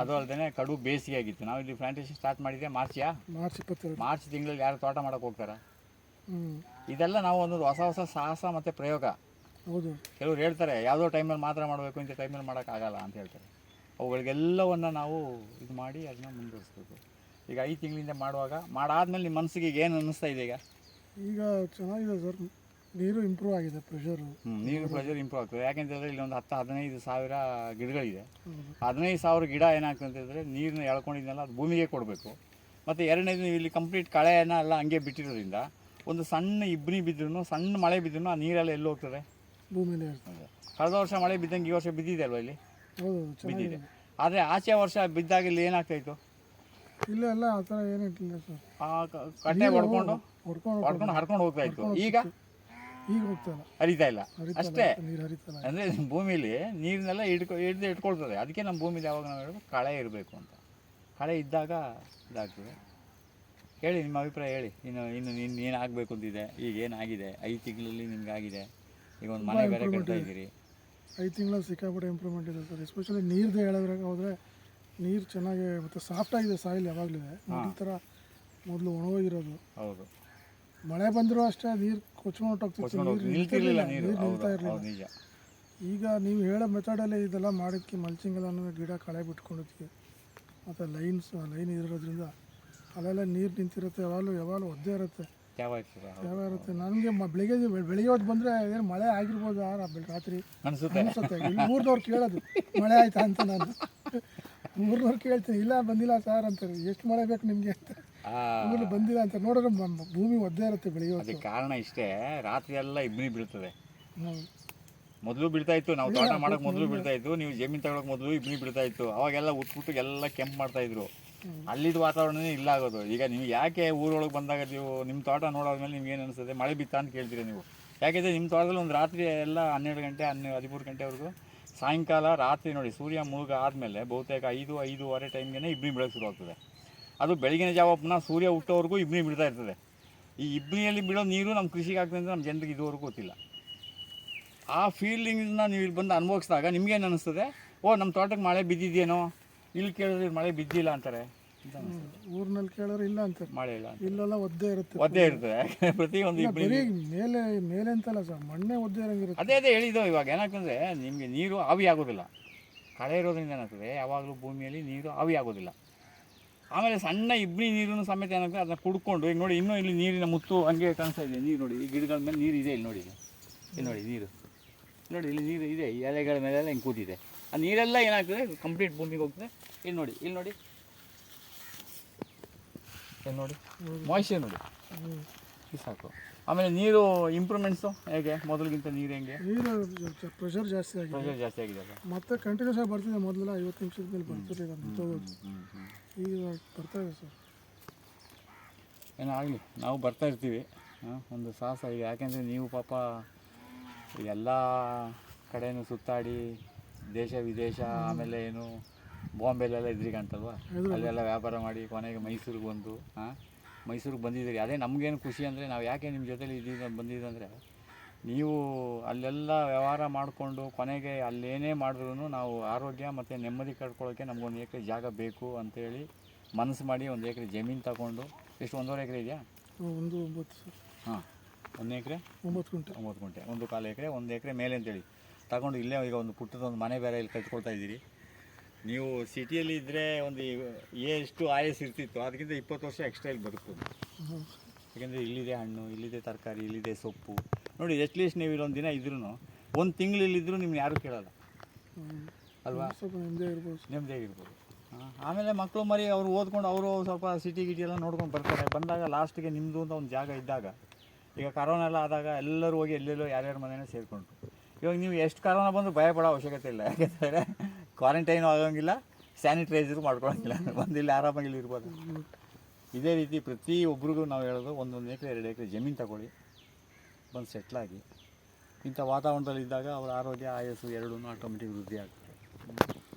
ಅದು ಅಲ್ಲದೆ ಕಡು ಬೇಸಿಗೆ ಆಗಿತ್ತು. ನಾವು ಇಲ್ಲಿ ಪ್ಲಾಂಟೇಶನ್ ಸ್ಟಾರ್ಟ್ ಮಾಡಿದ್ದೆ ಮಾರ್ಚ್ಯಾ? ಮಾರ್ಚ್ ಮಾರ್ಚ್ ತಿಂಗಳಲ್ಲಿ ಯಾರು ತೋಟ ಮಾಡೋಕೆ ಹೋಗ್ತಾರಾ? ಇದೆಲ್ಲ ನಾವು ಒಂದು ಹೊಸ ಹೊಸ ಸಾಹಸ ಮತ್ತು ಪ್ರಯೋಗ. ಹೌದು. ಕೆಲವ್ರು ಹೇಳ್ತಾರೆ ಯಾವುದೋ ಟೈಮಲ್ಲಿ ಮಾತ್ರ ಮಾಡಬೇಕು ಇಂಥ ಟೈಮಲ್ಲಿ ಮಾಡೋಕ್ಕಾಗಲ್ಲ ಅಂತ ಹೇಳ್ತಾರೆ. ಅವುಗಳಿಗೆಲ್ಲವನ್ನು ನಾವು ಇದು ಮಾಡಿ ಅದನ್ನ ಮುಂದುವರಿಸ್ಬೇಕು. ಈಗ ಐದು ತಿಂಗಳಿಂದ ಮಾಡುವಾಗ ಮಾಡಾದ್ಮೇಲೆ ನಿಮ್ಮ ಮನಸ್ಸಿಗೆ ಏನು ಅನ್ನಿಸ್ತಾ ಇದೆ ಈಗ? ಈಗ ಚೆನ್ನಾಗಿದೆ ಸರ್. ನೀರು ಇಂಪ್ರೂವ್ ಆಗಿದೆ ಪ್ರೆಷರು ನೀರು ಪ್ರೆಷರ್ ಇಂಪ್ರೂವ್ ಆಗ್ತದೆ. ಯಾಕೆಂತಂದರೆ ಇಲ್ಲಿ ಒಂದು ಹತ್ತು ಹದಿನೈದು ಸಾವಿರ ಗಿಡಗಳಿದೆ. ಹದಿನೈದು ಸಾವಿರ ಗಿಡ ಏನಾಗ್ತದೆ ಅಂತಂದರೆ ನೀರನ್ನ ಎಳ್ಕೊಂಡಿದ್ದೆಲ್ಲ ಅದು ಭೂಮಿಗೆ ಕೊಡಬೇಕು. ಮತ್ತು ಎರಡನೇದು ನೀವು ಇಲ್ಲಿ ಕಂಪ್ಲೀಟ್ ಕಳೆಯನ್ನು ಎಲ್ಲ ಹಂಗೆ ಬಿಟ್ಟಿರೋದ್ರಿಂದ ಒಂದು ಸಣ್ಣ ಇಬ್ಬನಿ ಬಿದ್ದರೂ ಸಣ್ಣ ಮಳೆ ಬಿದ್ದರೂ ಆ ನೀರೆಲ್ಲ ಎಲ್ಲಿ ಹೋಗ್ತದೆ? ಭೂಮಿಲೇ ಇರ್ತದೆ. ಕಳೆದ ವರ್ಷ ಮಳೆ ಬಿದ್ದಂಗೆ ಈ ವರ್ಷ ಬಿದ್ದಿದೆ ಅಲ್ವಾ ಇಲ್ಲಿ? ಬಿದ್ದಿದೆ. ಆದರೆ ಆಚೆ ವರ್ಷ ಬಿದ್ದಾಗ ಇಲ್ಲಿ ಏನಾಗ್ತಾಯಿತ್ತು? ಇಲ್ಲ ಎಲ್ಲ ಆ ಥರ ಏನಿಟ್ಟಿಲ್ಲ ಸರ್. ಆ ಕ- ಕಟ್ಟೆ ಹೊಡ್ಕೊಂಡು? ಹೊಡ್ಕೊಂಡು ಹೊಡ್ಕೊಂಡು ಹರ್ಕೊಂಡು ಹೋಗ್ತಾ ಇತ್ತು. ಈಗ? ಈಗ ಹೋಗ್ತಾ ಇಲ್ಲ. ಹರಿತಾ ಇಲ್ಲ. ಅಷ್ಟೇ. ನೀರು ಹರಿತಲ್ಲ ಅಂದರೆ ಭೂಮಿಲಿ ನೀರನ್ನೆಲ್ಲ ಹಿಡ್ಕೊ ಹಿಡ್ದು ಇಟ್ಕೊಳ್ತದೆ. ಅದಕ್ಕೆ ನಮ್ಮ ಭೂಮಿಲಿ ಯಾವಾಗ ನಾವು ಹೇಳೋದು ಕಳೆ ಇರಬೇಕು ಅಂತ. ಕಳೆ ಇದ್ದಾಗ ಇದಾಗ್ತದೆ. ಹೇಳಿ ನಿಮ್ಮ ಅಭಿಪ್ರಾಯ ಹೇಳಿ. ಇನ್ನು ಇನ್ನು ನೀನು ಏನು ಆಗಬೇಕು ಅಂತಿದೆ ಈಗ ಏನಾಗಿದೆ? ಐದು ತಿಂಗಳಲ್ಲಿ ನಿಮ್ಗೆ ಆಗಿದೆ ಈಗ ಒಂದು ಮನೆ ಬೇರೆ ಕಟ್ತಾ ಇದ್ದೀರಿ. ಐದು ತಿಂಗಳಲ್ಲಿ ಸಿಕ್ಕಾಪಟ್ಟೆ ಇಂಪ್ರೂವ್ಮೆಂಟ್ ಇದೆ ಸರ್. ಎಸ್ಪೆಷಲಿ ನೀರ್ದು ಹೇಳೋದ್ರಾಗ ಹೋದರೆ ನೀರು ಚೆನ್ನಾಗಿ ಮತ್ತು ಸಾಫ್ಟ್ ಆಗಿದೆ ಸಾಯಿಲ್ ಯಾವಾಗಲೂ. ಈ ಥರ ಮೊದಲು ಒಣಗೋಗಿರೋದು. ಹೌದು. ಮಳೆ ಬಂದರೂ ಅಷ್ಟೇ ನೀರು ಕೊಚ್ಕೊಂಡು ಹೋಗ್ತಿತ್ತು. ನೀರು ನಿಲ್ತಿರ್ಲಿಲ್ಲ. ನಿಲ್ತಾ ಇರಲಿಲ್ಲ. ಈಗ ನೀವು ಹೇಳೋ ಮೆಥಡಲ್ಲೇ ಇದೆಲ್ಲ ಮಾಡೋಕ್ಕೆ ಮಲ್ಚಿಂಗ್ ಎಲ್ಲ ಗಿಡ ಕಳೆ ಬಿಟ್ಕೊಂಡಿದ್ವಿ ಮತ್ತು ಲೈನ್ಸ್ ಲೈನ್ ಇರೋದ್ರಿಂದ ಅಲ್ಲೆಲ್ಲ ನೀರು ನಿಂತಿರುತ್ತೆ. ಯಾವಾಗಲೂ ಯಾವಾಗಲೂ ಒದ್ದೆ ಇರುತ್ತೆ. ಯಾವ ಇರ್ತದೆ ಯಾವ ಇರುತ್ತೆ? ನನಗೆ ಮ ಬೆಳಿಗ್ಗೆ ಬೆಳಿಗ್ಗೆ ಹೊತ್ತು ಬಂದರೆ ಏನು ಮಳೆ ಆಗಿರ್ಬೋದು ರಾ- ರಾತ್ರಿ. ಅನ್ಸುತ್ತೆ. ಅನ್ಸುತ್ತೆ. ಇಲ್ಲಿ ಊರ್ನವ್ರು ಕೇಳೋದು ಮಳೆ ಆಯ್ತಾ ಅಂತ ನಾನು. ಊರ್ನವ್ರು ಕೇಳ್ತೀನಿ ಇಲ್ಲ ಬಂದಿಲ್ಲ ಸರ್ ಅಂತಾರೆ. ಎಷ್ಟು ಮಳೆ ಬೇಕು ನಿಮಗೆ ಅಂತ. ಆ, ಬಂದಿಲ್ಲ ಅಂತ ನೋಡಿದ್ರೆ ಮ- ಮ- ಭೂಮಿ ಒದ್ದೇ ಇರುತ್ತೆ ಬೆಳಿಗ್ಗೆ ಹೊತ್ತು. ಅದಕ್ಕೆ ಕಾರಣ ಇಷ್ಟೇ ರಾತ್ರಿ ಎಲ್ಲ ಇಬ್ಬನಿ ಬೀಳ್ತದೆ. ಹ್ಮ್. ಮೊದಲು ಬೀಳ್ತಾ ಇತ್ತು ನಾವು ತೋಟ ಮಾಡಕ್ ಮೊದಲು ಬೀಳ್ತಾ ಇತ್ತು ನೀವು ಜಮೀನು ತಗೊಳಕ್ ಮೊದಲು ಇಬ್ಬನಿ ಬೀಳ್ತಾ ಇತ್ತು. ಅವಾಗೆಲ್ಲ ಉತ್ಬಿಟ್ಟು ಎಲ್ಲ ಕೆಂಪು ಮಾಡ್ತಾ ಇದ್ರು. ಅಲ್ಲಿದ್ದು ವಾತಾವರಣನೇ ಇಲ್ಲ ಆಗೋದು. ಈಗ ನೀವು ಯಾಕೆ ಊರೊಳಗೆ ಬಂದಾಗ ನೀವು ನಿಮ್ಮ ತೋಟ ನೋಡೋದ್ಮೇಲೆ ನಿಮ್ಗೆ ಏನು ಅನಿಸ್ತದೆ ಮಳೆ ಬಿತ್ತ ಅಂತ ಕೇಳ್ತೀರಿ ನೀವು? ಯಾಕೆಂದರೆ ನಿಮ್ಮ ತೋಟದಲ್ಲಿ ಒಂದು ರಾತ್ರಿ ಎಲ್ಲ ಹನ್ನೆರಡು ಗಂಟೆ, ಹನ್ನೆ ಹದಿಮೂರು ಗಂಟೆವರೆಗೂ ಸಾಯಂಕಾಲ ರಾತ್ರಿ ನೋಡಿ ಸೂರ್ಯ ಮುಳುಗ ಆದಮೇಲೆ ಬಹುತೇಕ ಐದು ಐದೂವರೆ ಟೈಮ್ಗೆ ಇಬ್ಬನಿ ಬಿಡೋಕ್ಕೆ ಶುರು ಆಗ್ತದೆ. ಅದು ಬೆಳಗಿನ ಜಾವ ಪುನಃ ಸೂರ್ಯ ಹುಟ್ಟೋವರೆಗೂ ಇಬ್ಬನಿ ಬಿಡ್ತಾ ಇರ್ತದೆ. ಈ ಇಬ್ಬನಿಯಲ್ಲಿ ಬಿಡೋ ನೀರು ನಮ್ಮ ಕೃಷಿಗೆ ಆಗ್ತದೆ ಅಂತ ನಮ್ಮ ಜನರಿಗೆ ಇದುವರೆಗೂ ಗೊತ್ತಿಲ್ಲ. ಆ ಫೀಲಿಂಗ್ನ ನೀವು ಇಲ್ಲಿ ಬಂದು ಅನುಭವಿಸಿದಾಗ ನಿಮಗೇನು ಅನ್ನಿಸ್ತದೆ ಓ ನಮ್ಮ ತೋಟಕ್ಕೆ ಮಳೆ ಬಿದ್ದಿದೆಯೇನೋ? ಇಲ್ಲಿ ಕೇಳಿದ್ರೆ ಮಳೆ ಬಿದ್ದಿಲ್ಲ ಅಂತಾರೆ. ಅಂತ ಊರಿನಲ್ಲಿ ಕೇಳೋರು ಇಲ್ಲ ಅಂತಾರೆ. ಮಳೆ ಇಲ್ಲ ಅಂತ ಇಲ್ಲೆಲ್ಲ ಒದ್ದೆ ಇರುತ್ತೆ. ಒದ್ದೆ ಇರ್ತದೆ ಪ್ರತಿ ಒಂದು ಮೇಲೆ ಮೇಲೆ ಅಂತಲ್ಲ ಸರ್ ಮಣ್ಣೆ ಒದ್ದೆ ಇರಂಗಿರುತ್ತೆ ಅದೇ ಅದೇ ಹೇಳಿದ್ದು ಇವಾಗ. ಏನಾಗ್ತಂದ್ರೆ ನಿಮಗೆ ನೀರು ಆವಿ ಆಗೋದಿಲ್ಲ. ಕಳೆ ಇರೋದ್ರಿಂದ ಏನಾಗ್ತದೆ ಯಾವಾಗಲೂ ಭೂಮಿಯಲ್ಲಿ ನೀರು ಆವಿ ಆಗೋದಿಲ್ಲ. ಆಮೇಲೆ ಸಣ್ಣ ಇಬ್ಬನಿ ನೀರನ್ನು ಸಮೇತ ಏನಾಗ್ತದೆ ಅದನ್ನ ಕುಡ್ಕೊಂಡು ಈಗ ನೋಡಿ ಇನ್ನೂ ಇಲ್ಲಿ ನೀರಿನ ಮುತ್ತು ಹಂಗೆ ಕಾಣಿಸ್ತಾ ಇದೆ. ನೀರು ನೋಡಿ ಈ ಗಿಡಗಳ ಮೇಲೆ ನೀರು ಇದೆ ಇಲ್ಲಿ ನೋಡಿ. ಇಲ್ಲಿ. ಇಲ್ಲಿ ನೋಡಿ ನೀರು. ನೋಡಿ ಇಲ್ಲಿ ನೀರು ಇದೆ. ಎಲೆಗಳ ಮೇಲೆಲ್ಲ ಹಿಂಗೆ ಕೂತಿದೆ. ಆ ನೀರೆಲ್ಲ ಏನಾಗ್ತದೆ ಕಂಪ್ಲೀಟ್ ಭೂಮಿಗೆ ಹೋಗ್ತದೆ. ಇಲ್ಲಿ ನೋಡಿ ಇಲ್ಲಿ ನೋಡಿ. ಏನು ನೋಡಿ. ಮಾಯಿಶ್ಚರ್ ನೋಡಿ. ಇದು ಸಾಕು. ಆಮೇಲೆ ನೀರು ಇಂಪ್ರೂವ್ಮೆಂಟ್ಸು ಹೇಗೆ? ಮೊದಲಿಗಿಂತ ನೀರು ಹೆಂಗೆ? ನೀರು ಪ್ರೆಷರ್ ಜಾಸ್ತಿ ಆಗಿದೆ. ಪ್ರೆಷರ್ ಜಾಸ್ತಿ ಆಗಿದೆ ಮತ್ತೆ ಕಂಟಿನ್ಯೂಸ್ ಆಗಿ ಬರ್ತಿದೆ ಮೊದಲೆಲ್ಲ ಐವತ್ತು ನಿಮಿಷದ ಮೇಲೆ ಈಗ ಬರ್ತಾ ಇದೆ ಸರ್. ಏನೋ ಆಗಲಿ ನಾವು ಬರ್ತಾ ಇರ್ತೀವಿ. ಒಂದು ಸಾಹಸ ಈಗ ಯಾಕೆಂದರೆ ನೀವು ಪಾಪ ಎಲ್ಲ ಕಡೆಯೂ ಸುತ್ತಾಡಿ ದೇಶ ವಿದೇಶ ಆಮೇಲೆ ಏನು ಬಾಂಬೆಲೆಲ್ಲ ಇದ್ರಿಗಂತಲ್ವಾ ಅಲ್ಲೆಲ್ಲ ವ್ಯಾಪಾರ ಮಾಡಿ ಕೊನೆಗೆ ಮೈಸೂರಿಗೆ ಬಂದು ಹಾಂ ಮೈಸೂರಿಗೆ ಬಂದಿದ್ದೀರಿ. ಅದೇ ನಮಗೇನು ಖುಷಿ ಅಂದರೆ ನಾವು ಯಾಕೆ ನಿಮ್ಮ ಜೊತೇಲಿ ಇದ್ದೀವಿ ಬಂದಿದ್ದಂದರೆ ನೀವು ಅಲ್ಲೆಲ್ಲ ವ್ಯವಹಾರ ಮಾಡಿಕೊಂಡು ಕೊನೆಗೆ ಅಲ್ಲೇನೇ ಮಾಡಿದ್ರು ನಾವು ಆರೋಗ್ಯ ಮತ್ತು ನೆಮ್ಮದಿ ಕಟ್ಕೊಳ್ಳೋಕ್ಕೆ ನಮಗೊಂದು ಎಕರೆ ಜಾಗ ಬೇಕು ಅಂತೇಳಿ ಮನಸ್ಸು ಮಾಡಿ ಒಂದು ಎಕರೆ ಜಮೀನು ತಗೊಂಡು ಎಷ್ಟು ಒಂದೂವರೆ ಎಕರೆ ಇದೆಯಾ? ಒಂದು ಒಂಬತ್ತು ಹಾಂ ಒಂದು ಎಕರೆ? ಒಂಬತ್ತು ಗುಂಟೆ ಒಂಬತ್ತು ಗುಂಟೆ ಒಂದು ಕಾಲು ಎಕರೆ ಒಂದು ಎಕರೆ ಮೇಲೆ ಅಂತೇಳಿ. ತಗೊಂಡು ಇಲ್ಲೇ ಈಗ ಒಂದು ಪುಟ್ಟದೊಂದು ಮನೆ ಬೇರೆ ಇಲ್ಲಿ ಕಟ್ಕೊಳ್ತಾ ಇದ್ದೀರಿ. ನೀವು ಸಿಟಿಯಲ್ಲಿ ಇದ್ದರೆ ಒಂದು ಎಷ್ಟು ಆಯಸ್ ಇರ್ತಿತ್ತು. ಅದಕ್ಕಿಂತ ಇಪ್ಪತ್ತು ವರ್ಷ ಎಕ್ಸ್ಟ್ರಾ ಇಲ್ಲಿ ಬದುಕ್ಬೋದು. ಯಾಕೆಂದರೆ ಇಲ್ಲಿದೆ ಹಣ್ಣು, ಇಲ್ಲಿದೆ ತರಕಾರಿ, ಇಲ್ಲಿದೆ ಸೊಪ್ಪು. ನೋಡಿ ಅಟ್ಲೀಸ್ಟ್ ನೀವು ಇಲ್ಲೊಂದು ದಿನ ಇದ್ರೂ ಒಂದು ತಿಂಗಳು ಇಲ್ಲಿದ್ರು ನಿಮ್ಗೆ ಯಾರೂ ಕೇಳಲ್ಲ. ಅಲ್ವಾ. ನೆಮ್ಮದಿಯಾಗಿರ್ಬೋದು ಆಮೇಲೆ ಮಕ್ಕಳು ಮರಿ ಅವರು ಓದ್ಕೊಂಡು ಅವರು ಸ್ವಲ್ಪ ಸಿಟಿ ಗಿಟಿ ಎಲ್ಲ ನೋಡ್ಕೊಂಡು ಬರ್ತಾರೆ. ಬಂದಾಗ ಲಾಸ್ಟಿಗೆ ನಿಮ್ಮದು ಅಂತ ಒಂದು ಜಾಗ ಇದ್ದಾಗ, ಈಗ ಕರೋನಾ ಎಲ್ಲ ಆದಾಗ ಎಲ್ಲರೂ ಹೋಗಿ ಎಲ್ಲೆಲ್ಲೋ ಯಾರ್ಯಾರ ಮನೆಯೇ ಸೇರಿಕೊಂಡ್ರು. ಇವಾಗ ನೀವು ಎಷ್ಟು ಕರೋನಾ ಬಂದರೂ ಭಯ ಪಡೋ ಅವಶ್ಯಕತೆ ಇಲ್ಲ. ಯಾಕೆಂದರೆ ಕ್ವಾರಂಟೈನು ಆಗೋಂಗಿಲ್ಲ ಸ್ಯಾನಿಟೈಸರ್ ಮಾಡ್ಕೊಳಂಗಿಲ್ಲ. ಬಂದು ಇಲ್ಲಿ ಆರಾಮಾಗಿ ಇಲ್ಲಿ ಇರ್ಬೋದು. ಇದೇ ರೀತಿ ಪ್ರತಿ ಒಬ್ರಿಗೂ ನಾವು ಹೇಳೋದು ಒಂದೊಂದು ಎಕರೆ ಎರಡು ಎಕರೆ ಜಮೀನು ತಗೊಳ್ಳಿ. ಬಂದು ಸೆಟ್ಲಾಗಿ ಇಂಥ ವಾತಾವರಣದಲ್ಲಿ ಇದ್ದಾಗ ಅವರ ಆರೋಗ್ಯ ಆಯಸ್ಸು ಎರಡೂ ಆಟೋಮೆಟಿಕ್ ವೃದ್ಧಿ ಆಗ್ತದೆ.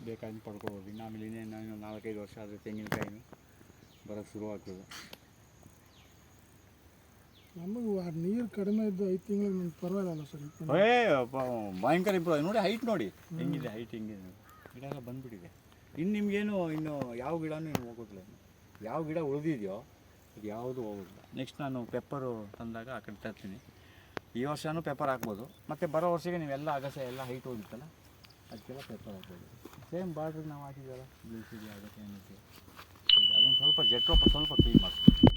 ಬೇಕಾಗಿ ಪಡ್ಕೊಬೋದು. ಇನ್ನು ಆಮೇಲೆ ಇನ್ನೇನು ಇನ್ನೊಂದು ನಾಲ್ಕೈದು ವರ್ಷ ಆದರೆ ತೆಂಗಿನಕಾಯಿನೂ ಬರೋಕ್ಕೆ ಶುರು ಆಗ್ತದೆ. ನಮಗೂ ನೀರು ಕಡಿಮೆ ಇದ್ದು ಐದು ತಿಂಗಳು ಪರವಾಗಿಲ್ಲ ಸರ್. ಏ ಭಯಂಕರ ಇಂಪ್ರೂವ್ ನೋಡಿ ಹೈಟ್ ನೋಡಿ. ಹೆಂಗಿದೆ ಹೈಟ್ ಹೆಂಗಿದೆ. ಗಿಡ ಎಲ್ಲ ಬಂದ್ಬಿಟ್ಟಿದೆ. ಇನ್ನು ನಿಮಗೇನು, ಇನ್ನು ಯಾವ ಗಿಡನೂ ಇನ್ನು ಹೋಗೋದಿಲ್ಲ. ಯಾವ ಗಿಡ ಉಳಿದಿದೆಯೋ ಅದು ಯಾವುದು ಹೋಗೋದಿಲ್ಲ. ನೆಕ್ಸ್ಟ್ ನಾನು ಪೆಪ್ಪರು ತಂದಾಗ ಆ ಕಡೆ ತರ್ತೀನಿ. ಈ ವರ್ಷನೂ ಪೆಪ್ಪರ್ ಹಾಕ್ಬೋದು. ಮತ್ತು ಬರೋ ವರ್ಷಕ್ಕೆ ನೀವೆಲ್ಲ ಅಗಸೆ, ಎಲ್ಲ ಹೈಟ್ ಹೋಗಿತ್ತಲ್ಲ? ಅದಕ್ಕೆಲ್ಲ ಪೆಪ್ಪರ್ ಹಾಕ್ಬೋದು. ಸೇಮ್ ಬಾರ್ಡ್ರಿಗೆ ನಾವು ಹಾಕಿದ್ದೀವಲ್ಲ ಅದಕ್ಕೆ ಏನಕ್ಕೆ ಅದೊಂದು ಸ್ವಲ್ಪ ಜೆಟ್ರೋಪ, ಸ್ವಲ್ಪ ಕ್ಲೀನ್ ಮಾಡ್ತೀವಿ